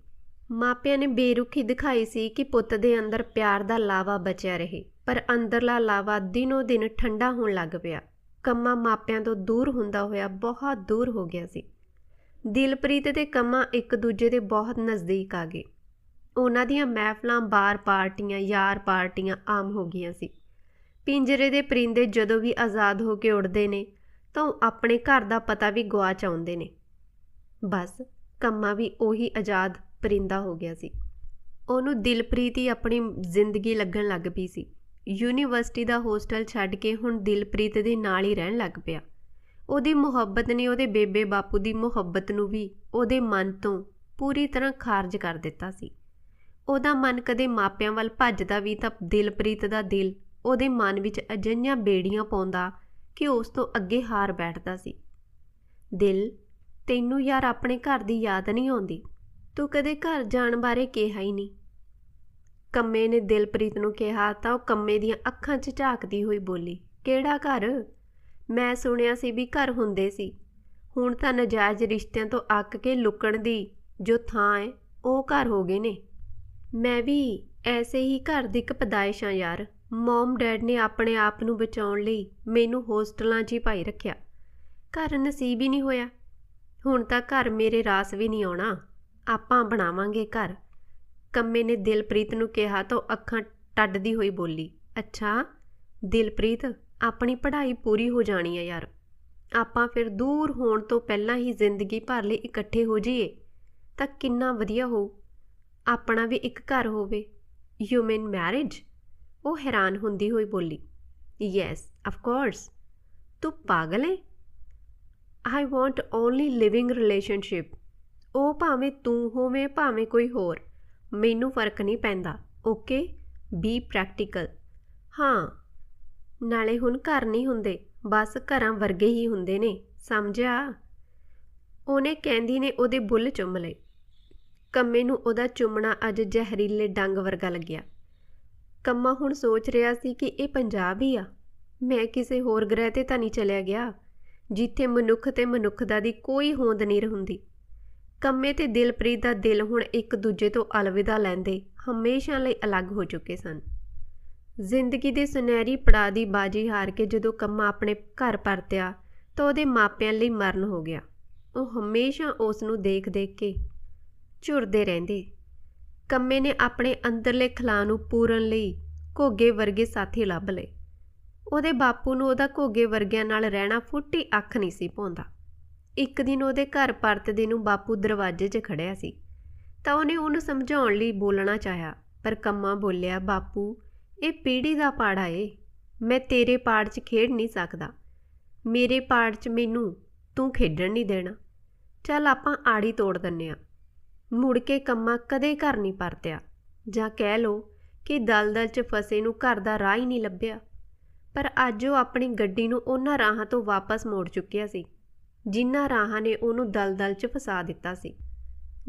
ਮਾਪਿਆਂ ਨੇ ਬੇਰੁਖੀ ਦਿਖਾਈ ਸੀ ਕਿ ਪੁੱਤ ਦੇ ਅੰਦਰ ਪਿਆਰ ਦਾ ਲਾਵਾ ਬਚਿਆ ਰਹੇ, ਪਰ ਅੰਦਰਲਾ ਲਾਵਾ ਦਿਨੋ ਦਿਨ ਠੰਡਾ ਹੋਣ ਲੱਗ ਪਿਆ। ਕੰਮਾ ਮਾਪਿਆਂ ਤੋਂ ਦੂਰ ਹੁੰਦਾ ਹੋਇਆ ਬਹੁਤ ਦੂਰ ਹੋ ਗਿਆ ਸੀ। ਦਿਲਪ੍ਰੀਤ ਤੇ ਕੰਮਾ ਇੱਕ ਦੂਜੇ ਦੇ ਬਹੁਤ ਨਜ਼ਦੀਕ ਆ ਗਏ। ਉਹਨਾਂ ਦੀਆਂ ਮਹਿਫਲਾਂ ਬਾਰ ਪਾਰਟੀਆਂ ਯਾਰ ਪਾਰਟੀਆਂ ਆਮ ਹੋ ਗਈਆਂ ਸੀ। ਪਿੰਜਰੇ ਦੇ ਪਰਿੰਦੇ ਜਦੋਂ ਵੀ ਆਜ਼ਾਦ ਹੋ ਕੇ ਉੱਡਦੇ ਨੇ, ਤਾਂ ਉਹ ਆਪਣੇ ਘਰ ਦਾ ਪਤਾ ਵੀ ਗਵਾਚ ਆਉਂਦੇ ਨੇ। ਬਸ, ਕੰਮਾ ਵੀ ਉਹੀ ਆਜ਼ਾਦ ਪਰਿੰਦਾ ਹੋ ਗਿਆ ਸੀ। ਉਹਨੂੰ ਦਿਲਪ੍ਰੀਤ ਹੀ ਆਪਣੀ ਜ਼ਿੰਦਗੀ ਲੱਗਣ ਲੱਗ ਪਈ ਸੀ। ਯੂਨੀਵਰਸਿਟੀ ਦਾ ਹੋਸਟਲ ਛੱਡ ਕੇ ਹੁਣ ਦਿਲਪ੍ਰੀਤ ਦੇ ਨਾਲ ਹੀ ਰਹਿਣ ਲੱਗ ਪਿਆ। ਉਹਦੀ ਮੁਹੱਬਤ ਨੇ ਉਹਦੇ ਬੇਬੇ ਬਾਪੂ ਦੀ ਮੁਹੱਬਤ ਨੂੰ ਵੀ ਉਹਦੇ ਮਨ ਤੋਂ ਪੂਰੀ ਤਰ੍ਹਾਂ ਖਾਰਜ ਕਰ ਦਿੱਤਾ ਸੀ। ਉਹਦਾ ਮਨ ਕਦੇ ਮਾਪਿਆਂ ਵੱਲ ਭੱਜਦਾ ਵੀ ਤਾਂ ਦਿਲਪ੍ਰੀਤ ਦਾ ਦਿਲ ਉਹਦੇ ਮਨ ਵਿੱਚ ਅਜਿਹੀਆਂ ਬੇੜੀਆਂ ਪਾਉਂਦਾ ਕਿ ਉਸ ਤੋਂ ਅੱਗੇ ਹਾਰ ਬੈਠਦਾ ਸੀ। ਦਿਲ, ਤੈਨੂੰ ਯਾਰ ਆਪਣੇ ਘਰ ਦੀ ਯਾਦ ਨਹੀਂ ਆਉਂਦੀ। ਤੂੰ ਕਦੇ ਘਰ ਜਾਣ ਬਾਰੇ ਕਿਹਾ ਹੀ ਨਹੀਂ। ਕੰਮੇ ਨੇ ਦਿਲਪ੍ਰੀਤ ਨੂੰ ਕਿਹਾ ਤਾਂ ਉਹ ਕੰਮੇ ਦੀਆਂ ਅੱਖਾਂ 'ਚ ਝਾਕਦੀ ਹੋਈ ਬੋਲੀ, ਕਿਹੜਾ ਘਰ? ਮੈਂ ਸੁਣਿਆ ਸੀ ਵੀ ਘਰ ਹੁੰਦੇ ਸੀ। ਹੁਣ ਤਾਂ ਨਜਾਇਜ਼ ਰਿਸ਼ਤਿਆਂ ਤੋਂ ਅੱਕ ਕੇ ਲੁਕਣ ਦੀ ਜੋ ਥਾਂ ਹੈ, ਉਹ ਘਰ ਹੋ ਗਏ ਨੇ। ਮੈਂ ਵੀ ਐਸੇ ਹੀ ਘਰ ਦੀ ਇੱਕ ਪਦਾਇਸ਼ ਆ ਯਾਰ। ਮਮ ਡੈਡ ਨੇ ਆਪਣੇ ਆਪ ਨੂੰ ਬਚਾਉਣ ਲਈ ਮੈਨੂੰ ਹੋਸਟਲਾਂ 'ਚ ਹੀ ਪਾਈ ਰੱਖਿਆ। ਘਰ ਨਸੀਬ ਹੀ ਨਹੀਂ ਹੋਇਆ। ਹੁਣ ਤਾਂ ਘਰ ਮੇਰੇ ਰਾਸ ਵੀ ਨਹੀਂ ਆਉਣਾ। ਆਪਾਂ ਬਣਾਵਾਂਗੇ ਘਰ। ਕੰਮੇ ਨੇ ਦਿਲਪ੍ਰੀਤ ਨੂੰ ਕਿਹਾ ਤਾਂ ਉਹ ਅੱਖਾਂ ਟੱਡਦੀ ਹੋਈ ਬੋਲੀ, ਅੱਛਾ, ਦਿਲਪ੍ਰੀਤ, ਆਪਣੀ ਪੜ੍ਹਾਈ ਪੂਰੀ ਹੋ ਜਾਣੀ ਹੈ ਯਾਰ। ਆਪਾਂ ਫਿਰ ਦੂਰ ਹੋਣ ਤੋਂ ਪਹਿਲਾਂ ਹੀ ਜ਼ਿੰਦਗੀ ਭਰ ਲਈ ਇਕੱਠੇ ਹੋ ਜਾਈਏ। ਤਾਂ ਕਿੰਨਾ ਵਧੀਆ ਹੋਊ। ਆਪਣਾ ਵੀ ਇੱਕ ਘਰ ਹੋਵੇ। ਯੂ ਮੈਰਿਜ ਉਹ ਹੈਰਾਨ ਹੁੰਦੀ ਹੋਈ ਬੋਲੀ ਯੈਸ ਆਫ ਕੋਰਸ ਤੂੰ ਪਾਗਲ ਹੈ I want only living relationship ਉਹ ਭਾਵੇਂ ਤੂੰ ਹੋਵੇਂ, ਭਾਵੇਂ ਕੋਈ ਹੋਰ। ਮੈਨੂੰ ਫ਼ਰਕ ਨਹੀਂ ਪੈਂਦਾ ਓਕੇ ਬੀ ਪ੍ਰੈਕਟੀਕਲ ਹਾਂ, ਨਾਲੇ ਹੁਣ ਘਰ ਨਹੀਂ ਹੁੰਦੇ, ਬਸ ਘਰਾਂ ਵਰਗੇ ਹੀ ਹੁੰਦੇ ਨੇ, ਸਮਝਿਆ? ਉਹਨੇ ਕਹਿੰਦੀ ਨੇ ਉਹਦੇ ਬੁੱਲ ਚੁੰਮ ਲਏ। ਕੰਮੇ ਨੂੰ ਉਹਦਾ ਚੁੰਮਣਾ ਅੱਜ ਜ਼ਹਿਰੀਲੇ ਡੰਗ ਵਰਗਾ ਲੱਗਿਆ। ਕੰਮਾ ਹੁਣ ਸੋਚ ਰਿਹਾ ਸੀ ਕਿ ਇਹ ਪੰਜਾਬ ਹੀ ਆ। ਮੈਂ ਕਿਸੇ ਹੋਰ ਗ੍ਰਹਿ ਤੇ ਤਾਂ ਨਹੀਂ ਚਲਿਆ ਗਿਆ, ਜਿੱਥੇ ਮਨੁੱਖ ਤੇ ਮਨੁੱਖਤਾ ਦੀ ਕੋਈ ਹੋਂਦ ਨਹੀਂ ਹੁੰਦੀ ਕੰਮੇ ਤੇ ਦਿਲਪ੍ਰੀਤ ਦਾ ਦਿਲ ਹੁਣ ਇੱਕ ਦੂਜੇ ਤੋਂ ਅਲਵਿਦਾ ਲੈਂਦੇ ਹਮੇਸ਼ਾ ਲਈ ਅਲੱਗ ਹੋ ਚੁੱਕੇ ਸਨ। ਜ਼ਿੰਦਗੀ ਦੇ ਸੁਨਹਿਰੀ ਪੜਾਅ ਦੀ ਬਾਜੀ ਹਾਰ ਕੇ ਜਦੋਂ ਕੰਮਾ ਆਪਣੇ ਘਰ ਪਰਤਿਆ, ਤਾਂ ਉਹਦੇ ਮਾਪਿਆਂ ਲਈ ਮਰਨ ਹੋ ਗਿਆ। ਉਹ ਹਮੇਸ਼ਾ ਉਸ ਨੂੰ ਦੇਖ-ਦੇਖ ਕੇ ਝੁਰਦੇ ਰਹਿੰਦੇ। ਕੰਮੇ ਨੇ ਆਪਣੇ ਅੰਦਰਲੇ ਖਲਾ ਨੂੰ ਪੂਰਨ ਲਈ ਘੋਗੇ ਵਰਗੇ ਸਾਥੀ ਲੱਭ ਲਏ। ਉਹਦੇ ਬਾਪੂ ਨੂੰ ਉਹਦਾ ਘੋਗੇ ਵਰਗਿਆਂ ਨਾਲ ਰਹਿਣਾ ਫੁੱਟੀ ਅੱਖ ਨਹੀਂ ਸੀ ਪਾਉਂਦਾ। ਇੱਕ ਦਿਨ ਉਹਦੇ ਘਰ ਪਰਤਦੇ ਨੂੰ ਬਾਪੂ ਦਰਵਾਜ਼ੇ 'ਚ ਖੜਿਆ ਸੀ। ਤਾਂ ਉਹਨੇ ਉਹਨੂੰ ਸਮਝਾਉਣ ਲਈ ਬੋਲਣਾ ਚਾਹਿਆ, ਪਰ ਕੰਮਾ ਬੋਲਿਆ, ਬਾਪੂ, ਇਹ ਪੀੜੀ ਦਾ ਪਾੜਾ ਏ। ਮੈਂ ਤੇਰੇ ਪਾੜ 'ਚ ਖੇਡ ਨਹੀਂ ਸਕਦਾ। ਮੇਰੇ ਪਾੜ 'ਚ ਮੈਨੂੰ ਤੂੰ ਖੇਡਣ ਨਹੀਂ ਦੇਣਾ। ਚੱਲ ਆਪਾਂ ਆੜੀ ਤੋੜ ਦਿੰਨੇ ਆ। ਮੁੜ ਕੇ ਕੰਮਾ ਕਦੇ ਘਰ ਨਹੀਂ ਪਰਤਿਆ। ਜਾਂ ਕਹਿ ਲੋ ਕਿ ਦਲਦਲ 'ਚ ਫਸੇ ਨੂੰ ਘਰ ਦਾ ਰਾਹ ਹੀ ਨਹੀਂ ਲੱਭਿਆ। ਪਰ ਅੱਜ ਉਹ ਆਪਣੀ ਗੱਡੀ ਨੂੰ ਉਹਨਾਂ ਰਾਹਾਂ ਤੋਂ ਵਾਪਸ ਮੋੜ ਚੁੱਕਿਆ ਸੀ, ਜਿਨ੍ਹਾਂ ਰਾਹਾਂ ਨੇ ਉਹਨੂੰ ਦਲਦਲ 'ਚ ਫਸਾ ਦਿੱਤਾ ਸੀ।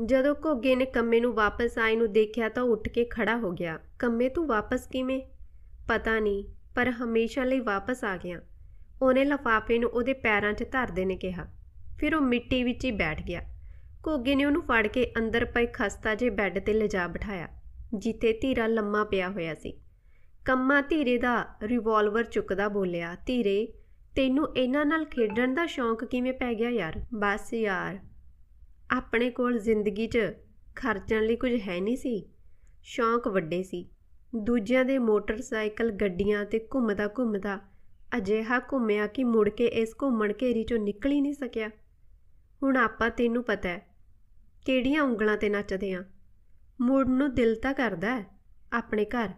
ਜਦੋਂ ਘੋਗੇ ਨੇ ਕੰਮੇ ਨੂੰ ਵਾਪਸ ਆਏ ਨੂੰ ਦੇਖਿਆ ਤਾਂ ਉੱਠ ਕੇ ਖੜਾ ਹੋ ਗਿਆ। ਕੰਮੇ, ਤੂੰ ਵਾਪਸ ਕਿਵੇਂ? ਪਤਾ ਨਹੀਂ, ਪਰ ਹਮੇਸ਼ਾ ਲਈ ਵਾਪਸ ਆ ਗਿਆ। ਉਹਨੇ ਲਫਾਫੇ ਨੂੰ ਉਹਦੇ ਪੈਰਾਂ 'ਚ ਧਰਦੇ ਨੇ ਕਿਹਾ। ਫਿਰ ਉਹ ਮਿੱਟੀ ਵਿੱਚ ਹੀ ਬੈਠ ਗਿਆ। ਘੋਗੇ ਨੇ ਉਹਨੂੰ ਫੜ ਕੇ ਅੰਦਰ ਪਏ ਖਸਤਾ ਜੇ ਬੈੱਡ ਤੇ ਲਿਜਾ ਬਿਠਾਇਆ, ਜਿੱਥੇ ਧੀਰਾ ਲੰਮਾ ਪਿਆ ਹੋਇਆ ਸੀ। ਕੰਮਾ ਧੀਰੇ ਦਾ ਰਿਵਾਲਵਰ ਚੁੱਕਦਾ ਬੋਲਿਆ, ਧੀਰੇ, ਤੈਨੂੰ ਇਹਨਾਂ ਨਾਲ ਖੇਡਣ ਦਾ ਸ਼ੌਂਕ ਕਿਵੇਂ ਪੈ ਗਿਆ ਯਾਰ? ਬਸ ਯਾਰ, ਆਪਣੇ ਕੋਲ ਜ਼ਿੰਦਗੀ 'ਚ ਖਰਚਣ ਲਈ ਕੁਝ ਹੈ ਨਹੀਂ ਸੀ। ਸ਼ੌਂਕ ਵੱਡੇ ਸੀ। ਦੂਜਿਆਂ ਦੇ ਮੋਟਰਸਾਈਕਲ ਗੱਡੀਆਂ ਤੇ ਘੁੰਮਦਾ ਘੁੰਮਦਾ ਅਜਿਹਾ ਘੁੰਮਿਆ ਕਿ ਮੁੜ ਕੇ ਇਸ ਘੁੰਮਣ ਘੇਰੀ 'ਚੋਂ ਨਿਕਲ ਹੀ ਨਹੀਂ ਸਕਿਆ। ਹੁਣ ਆਪਾਂ ਤੈਨੂੰ ਪਤਾ ਹੈ ਕਿਹੜੀਆਂ ਉਂਗਲਾਂ ਤੇ ਨੱਚਦੇ ਆਂ? ਮੁੜ ਨੂੰ ਦਿਲ ਤਾਂ ਕਰਦਾ ਆਪਣੇ ਘਰ,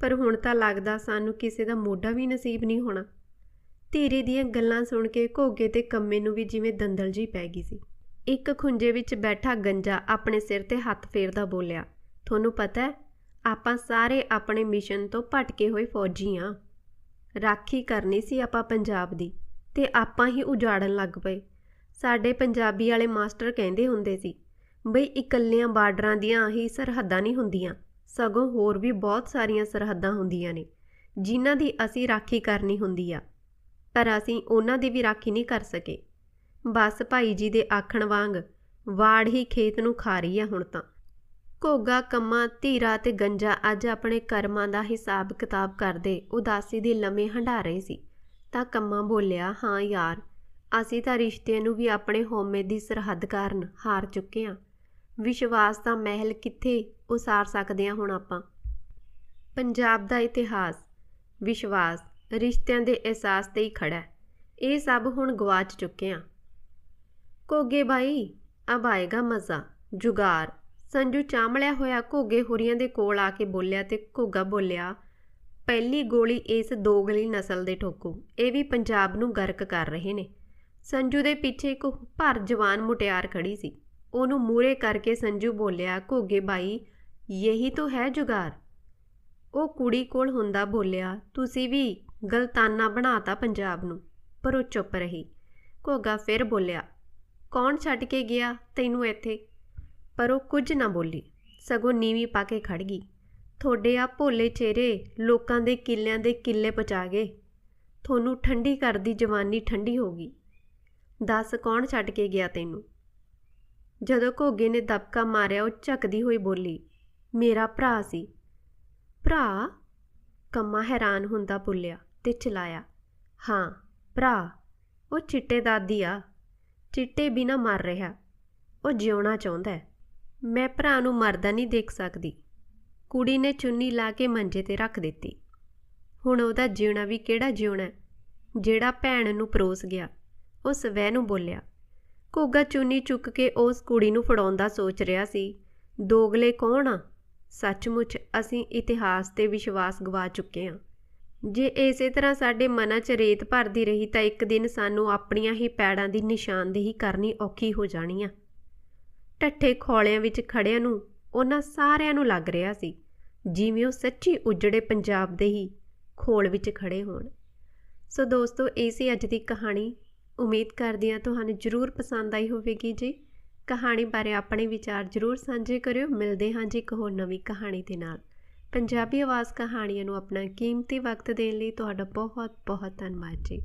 ਪਰ ਹੁਣ ਤਾਂ ਲੱਗਦਾ ਸਾਨੂੰ ਕਿਸੇ ਦਾ ਮੋਢਾ ਵੀ ਨਸੀਬ ਨਹੀਂ ਹੋਣਾ। ਧੀਰੇ ਦੀਆਂ ਗੱਲਾਂ ਸੁਣ ਕੇ ਘੋਗੇ ਤੇ ਕੰਮੇ ਨੂੰ ਵੀ ਜਿਵੇਂ ਦੰਦਲ ਜੀ ਪੈ ਗਈ ਸੀ। ਇੱਕ ਖੁੰਝੇ ਵਿੱਚ ਬੈਠਾ ਗੰਜਾ ਆਪਣੇ ਸਿਰ ਤੇ ਹੱਥ ਫੇਰਦਾ ਬੋਲਿਆ, ਤੁਹਾਨੂੰ ਪਤਾ ਹੈ, ਆਪਾਂ ਸਾਰੇ ਆਪਣੇ ਮਿਸ਼ਨ ਤੋਂ ਭਟਕੇ ਹੋਏ ਫੌਜੀ ਆਂ। ਰਾਖੀ ਕਰਨੀ ਸੀ ਆਪਾਂ ਪੰਜਾਬ ਦੀ ਤੇ ਆਪਾਂ ਹੀ ਉਜਾੜਨ ਲੱਗ ਪਏ। ਸਾਡੇ ਪੰਜਾਬੀ ਵਾਲੇ ਮਾਸਟਰ ਕਹਿੰਦੇ ਹੁੰਦੇ ਸੀ ਬਈ ਇਕੱਲਿਆਂ ਬਾਰਡਰਾਂ ਦੀਆਂ ਹੀ ਸਰਹੱਦਾਂ ਨਹੀਂ ਹੁੰਦੀਆਂ। ਸਗੋਂ ਹੋਰ ਵੀ ਬਹੁਤ ਸਾਰੀਆਂ ਸਰਹੱਦਾਂ ਹੁੰਦੀਆਂ ਨੇ, ਜਿਨ੍ਹਾਂ ਦੀ ਅਸੀਂ ਰਾਖੀ ਕਰਨੀ ਹੁੰਦੀ ਆ। ਪਰ ਅਸੀਂ ਉਹਨਾਂ ਦੀ ਵੀ ਰਾਖੀ ਨਹੀਂ ਕਰ ਸਕੇ। ਬਸ ਭਾਈ ਜੀ ਦੇ ਆਖਣ ਵਾਂਗ ਵਾੜ ਹੀ ਖੇਤ ਨੂੰ ਖਾ ਰਹੀ ਆ ਹੁਣ ਤਾਂ। ਘੋਗਾ, ਕੰਮਾ, ਧੀਰਾ ਤੇ ਗੰਜਾ ਅੱਜ ਆਪਣੇ ਕਰਮਾਂ ਦਾ ਹਿਸਾਬ ਕਿਤਾਬ ਕਰਦੇ ਉਦਾਸੀ ਦੇ ਲੰਮੇ ਹੰਢਾ ਰਹੇ ਸੀ। ਤਾਂ ਕੰਮਾ ਬੋਲਿਆ, ਹਾਂ ਯਾਰ, ਅਸੀਂ ਤਾਂ ਰਿਸ਼ਤੇ ਨੂੰ ਵੀ ਆਪਣੇ ਹੋਮੇ ਦੀ ਸਰਹੱਦ ਕਾਰਨ ਹਾਰ ਚੁੱਕੇ ਹਾਂ ਵਿਸ਼ਵਾਸ ਦਾ ਮਹਿਲ ਕਿੱਥੇ ਉਸਾਰ ਸਕਦੇ ਹਾਂ ਹੁਣ ਆਪਾਂ? ਪੰਜਾਬ ਦਾ ਇਤਿਹਾਸ, ਵਿਸ਼ਵਾਸ, ਰਿਸ਼ਤਿਆਂ ਦੇ ਅਹਿਸਾਸ ਤੇ ਹੀ ਖੜਾ ਹੈ। ਇਹ ਸਭ ਹੁਣ ਗਵਾਚ ਚੁੱਕੇ ਹਾਂ। ਕੋਗੇ ਬਾਈ, ਅਬ ਆਏਗਾ ਮਜ਼ਾ। ਜੁਗਾਰ, ਸੰਜੂ ਚਾਮਲਿਆ ਹੋਇਆ ਘੋਗੇ ਹੁਰੀਆਂ ਦੇ ਕੋਲ ਆ ਕੇ ਬੋਲਿਆ ਤੇ ਘੋਗਾ ਬੋਲਿਆ, ਪਹਿਲੀ ਗੋਲੀ ਇਸ ਦੋਗਲੀ ਨਸਲ ਦੇ ਠੋਕੂ। ਇਹ ਵੀ ਪੰਜਾਬ ਨੂੰ ਗਰਕ ਕਰ ਰਹੇ ਨੇ। ਸੰਜੂ ਦੇ ਪਿੱਛੇ ਇੱਕ ਭਰ ਜਵਾਨ ਮੁਟਿਆਰ ਖੜੀ ਸੀ। ਉਹਨੂੰ ਮੂਰੇ ਕਰਕੇ ਸੰਜੂ ਬੋਲਿਆ, ਘੋਗੇ ਬਾਈ, ਯਹੀ ਤਾਂ ਹੈ ਜੁਗਾਰ? ਉਹ ਕੁੜੀ ਕੋਲ ਹੁੰਦਾ ਬੋਲਿਆ, ਤੁਸੀਂ ਵੀ ਗਲਤਾਨਾ ਬਣਾਤਾ ਪੰਜਾਬ ਨੂੰ। ਪਰ ਉਹ ਚੁੱਪ ਰਹੀ। ਘੋਗਾ ਫਿਰ ਬੋਲਿਆ, ਕੌਣ ਛੱਡ ਕੇ ਗਿਆ ਤੈਨੂੰ ਇੱਥੇ? ਪਰ ਉਹ ਕੁਝ ਨਾ ਬੋਲੀ, ਸਗੋਂ ਨੀਵੀਂ ਪਾ ਕੇ ਖੜ ਗਈ। ਤੁਹਾਡੇ ਆ ਭੋਲੇ ਚਿਹਰੇ ਲੋਕਾਂ ਦੇ ਕਿੱਲਿਆਂ ਦੇ ਕਿੱਲੇ ਪਚਾ ਗਏ। ਤੁਹਾਨੂੰ ਠੰਡੀ ਕਰਦੀ ਜਵਾਨੀ ਠੰਡੀ ਹੋ ਗਈ। ਦੱਸ ਕੌਣ ਛੱਡ ਕੇ ਗਿਆ ਤੈਨੂੰ? ਜਦੋਂ ਘੋਗੇ ਨੇ ਦਬਕਾ ਮਾਰਿਆ, ਉਹ ਝਕਦੀ ਹੋਈ ਬੋਲੀ, ਮੇਰਾ ਭਰਾ ਸੀ। ਭਰਾ? ਕੰਮਾ ਹੈਰਾਨ ਹੁੰਦਾ ਬੋਲਿਆ ਤੇ ਚਲਾਇਆ, ਹਾਂ, ਭਰਾ, ਉਹ ਚਿੱਟੇ ਦਾਦੀ ਆ, ਚਿੱਟੇ ਬਿਨਾ ਮਰ ਰਿਹਾ, ਉਹ ਜਿਉਣਾ ਚਾਹੁੰਦਾ ਹੈ, ਮੈਂ ਭਰਾ ਨੂੰ ਮਰਦਾ ਨਹੀਂ ਦੇਖ ਸਕਦੀ। ਕੁੜੀ ਨੇ ਚੁੰਨੀ ਲਾ ਕੇ ਮੰਜੇ ਤੇ ਰੱਖ ਦਿੱਤੀ, ਹੁਣ ਉਹਦਾ ਜਿਉਣਾ ਵੀ ਕਿਹੜਾ ਜਿਉਣਾ ਜਿਹੜਾ ਭੈਣ ਨੂੰ ਪਰੋਸ ਗਿਆ, ਉਹ ਸਵੈ ਨੂੰ ਬੋਲਿਆ ਘੋਗਾ ਚੁੰਨੀ ਚੁੱਕ ਕੇ ਉਸ ਕੁੜੀ ਨੂੰ ਫੜਾਉਣ ਦਾ ਸੋਚ ਰਿਹਾ ਸੀ। ਦੋਗਲੇ ਕੌਣ ਆ? ਸੱਚਮੁੱਚ ਅਸੀਂ ਇਤਿਹਾਸ ਤੇ ਵਿਸ਼ਵਾਸ ਗਵਾ ਚੁੱਕੇ ਹਾਂ। ਜੇ ਇਸੇ ਤਰ੍ਹਾਂ ਸਾਡੇ ਮਨਾਂ 'ਚ ਰੇਤ ਭਰਦੀ ਰਹੀ ਤਾਂ ਇੱਕ ਦਿਨ ਸਾਨੂੰ ਆਪਣੀਆਂ ਹੀ ਪੈੜਾਂ ਦੀ ਨਿਸ਼ਾਨਦੇਹੀ ਕਰਨੀ ਔਖੀ ਹੋ ਜਾਣੀ ਆ। ਟੱਠੇ ਖੋਲਿਆਂ ਵਿੱਚ ਖੜਿਆਂ ਨੂੰ ਉਹਨਾਂ ਸਾਰਿਆਂ ਨੂੰ ਲੱਗ ਰਿਹਾ ਸੀ, ਜਿਵੇਂ ਉਹ ਸੱਚੀ ਉਜੜੇ ਪੰਜਾਬ ਦੇ ਹੀ ਖੋਲ ਵਿੱਚ ਖੜੇ ਹੋਣ। ਸੋ ਦੋਸਤੋ, ਇਹ ਸੀ ਅੱਜ ਦੀ ਕਹਾਣੀ। ਉਮੀਦ ਕਰਦੀ ਹਾਂ ਤੁਹਾਨੂੰ ਜ਼ਰੂਰ ਪਸੰਦ ਆਈ ਹੋਵੇਗੀ ਜੀ। ਕਹਾਣੀ ਬਾਰੇ ਆਪਣੇ ਵਿਚਾਰ ਜ਼ਰੂਰ ਸਾਂਝੇ ਕਰਿਓ। ਮਿਲਦੇ ਹਾਂ ਜੀ ਇੱਕ ਹੋਰ ਨਵੀਂ ਕਹਾਣੀ ਦੇ ਨਾਲ। ਪੰਜਾਬੀ ਆਵਾਜ਼ ਕਹਾਣੀਆਂ ਨੂੰ ਆਪਣਾ ਕੀਮਤੀ ਵਕਤ ਦੇਣ ਲਈ ਤੁਹਾਡਾ ਬਹੁਤ ਬਹੁਤ ਧੰਨਵਾਦ ਜੀ।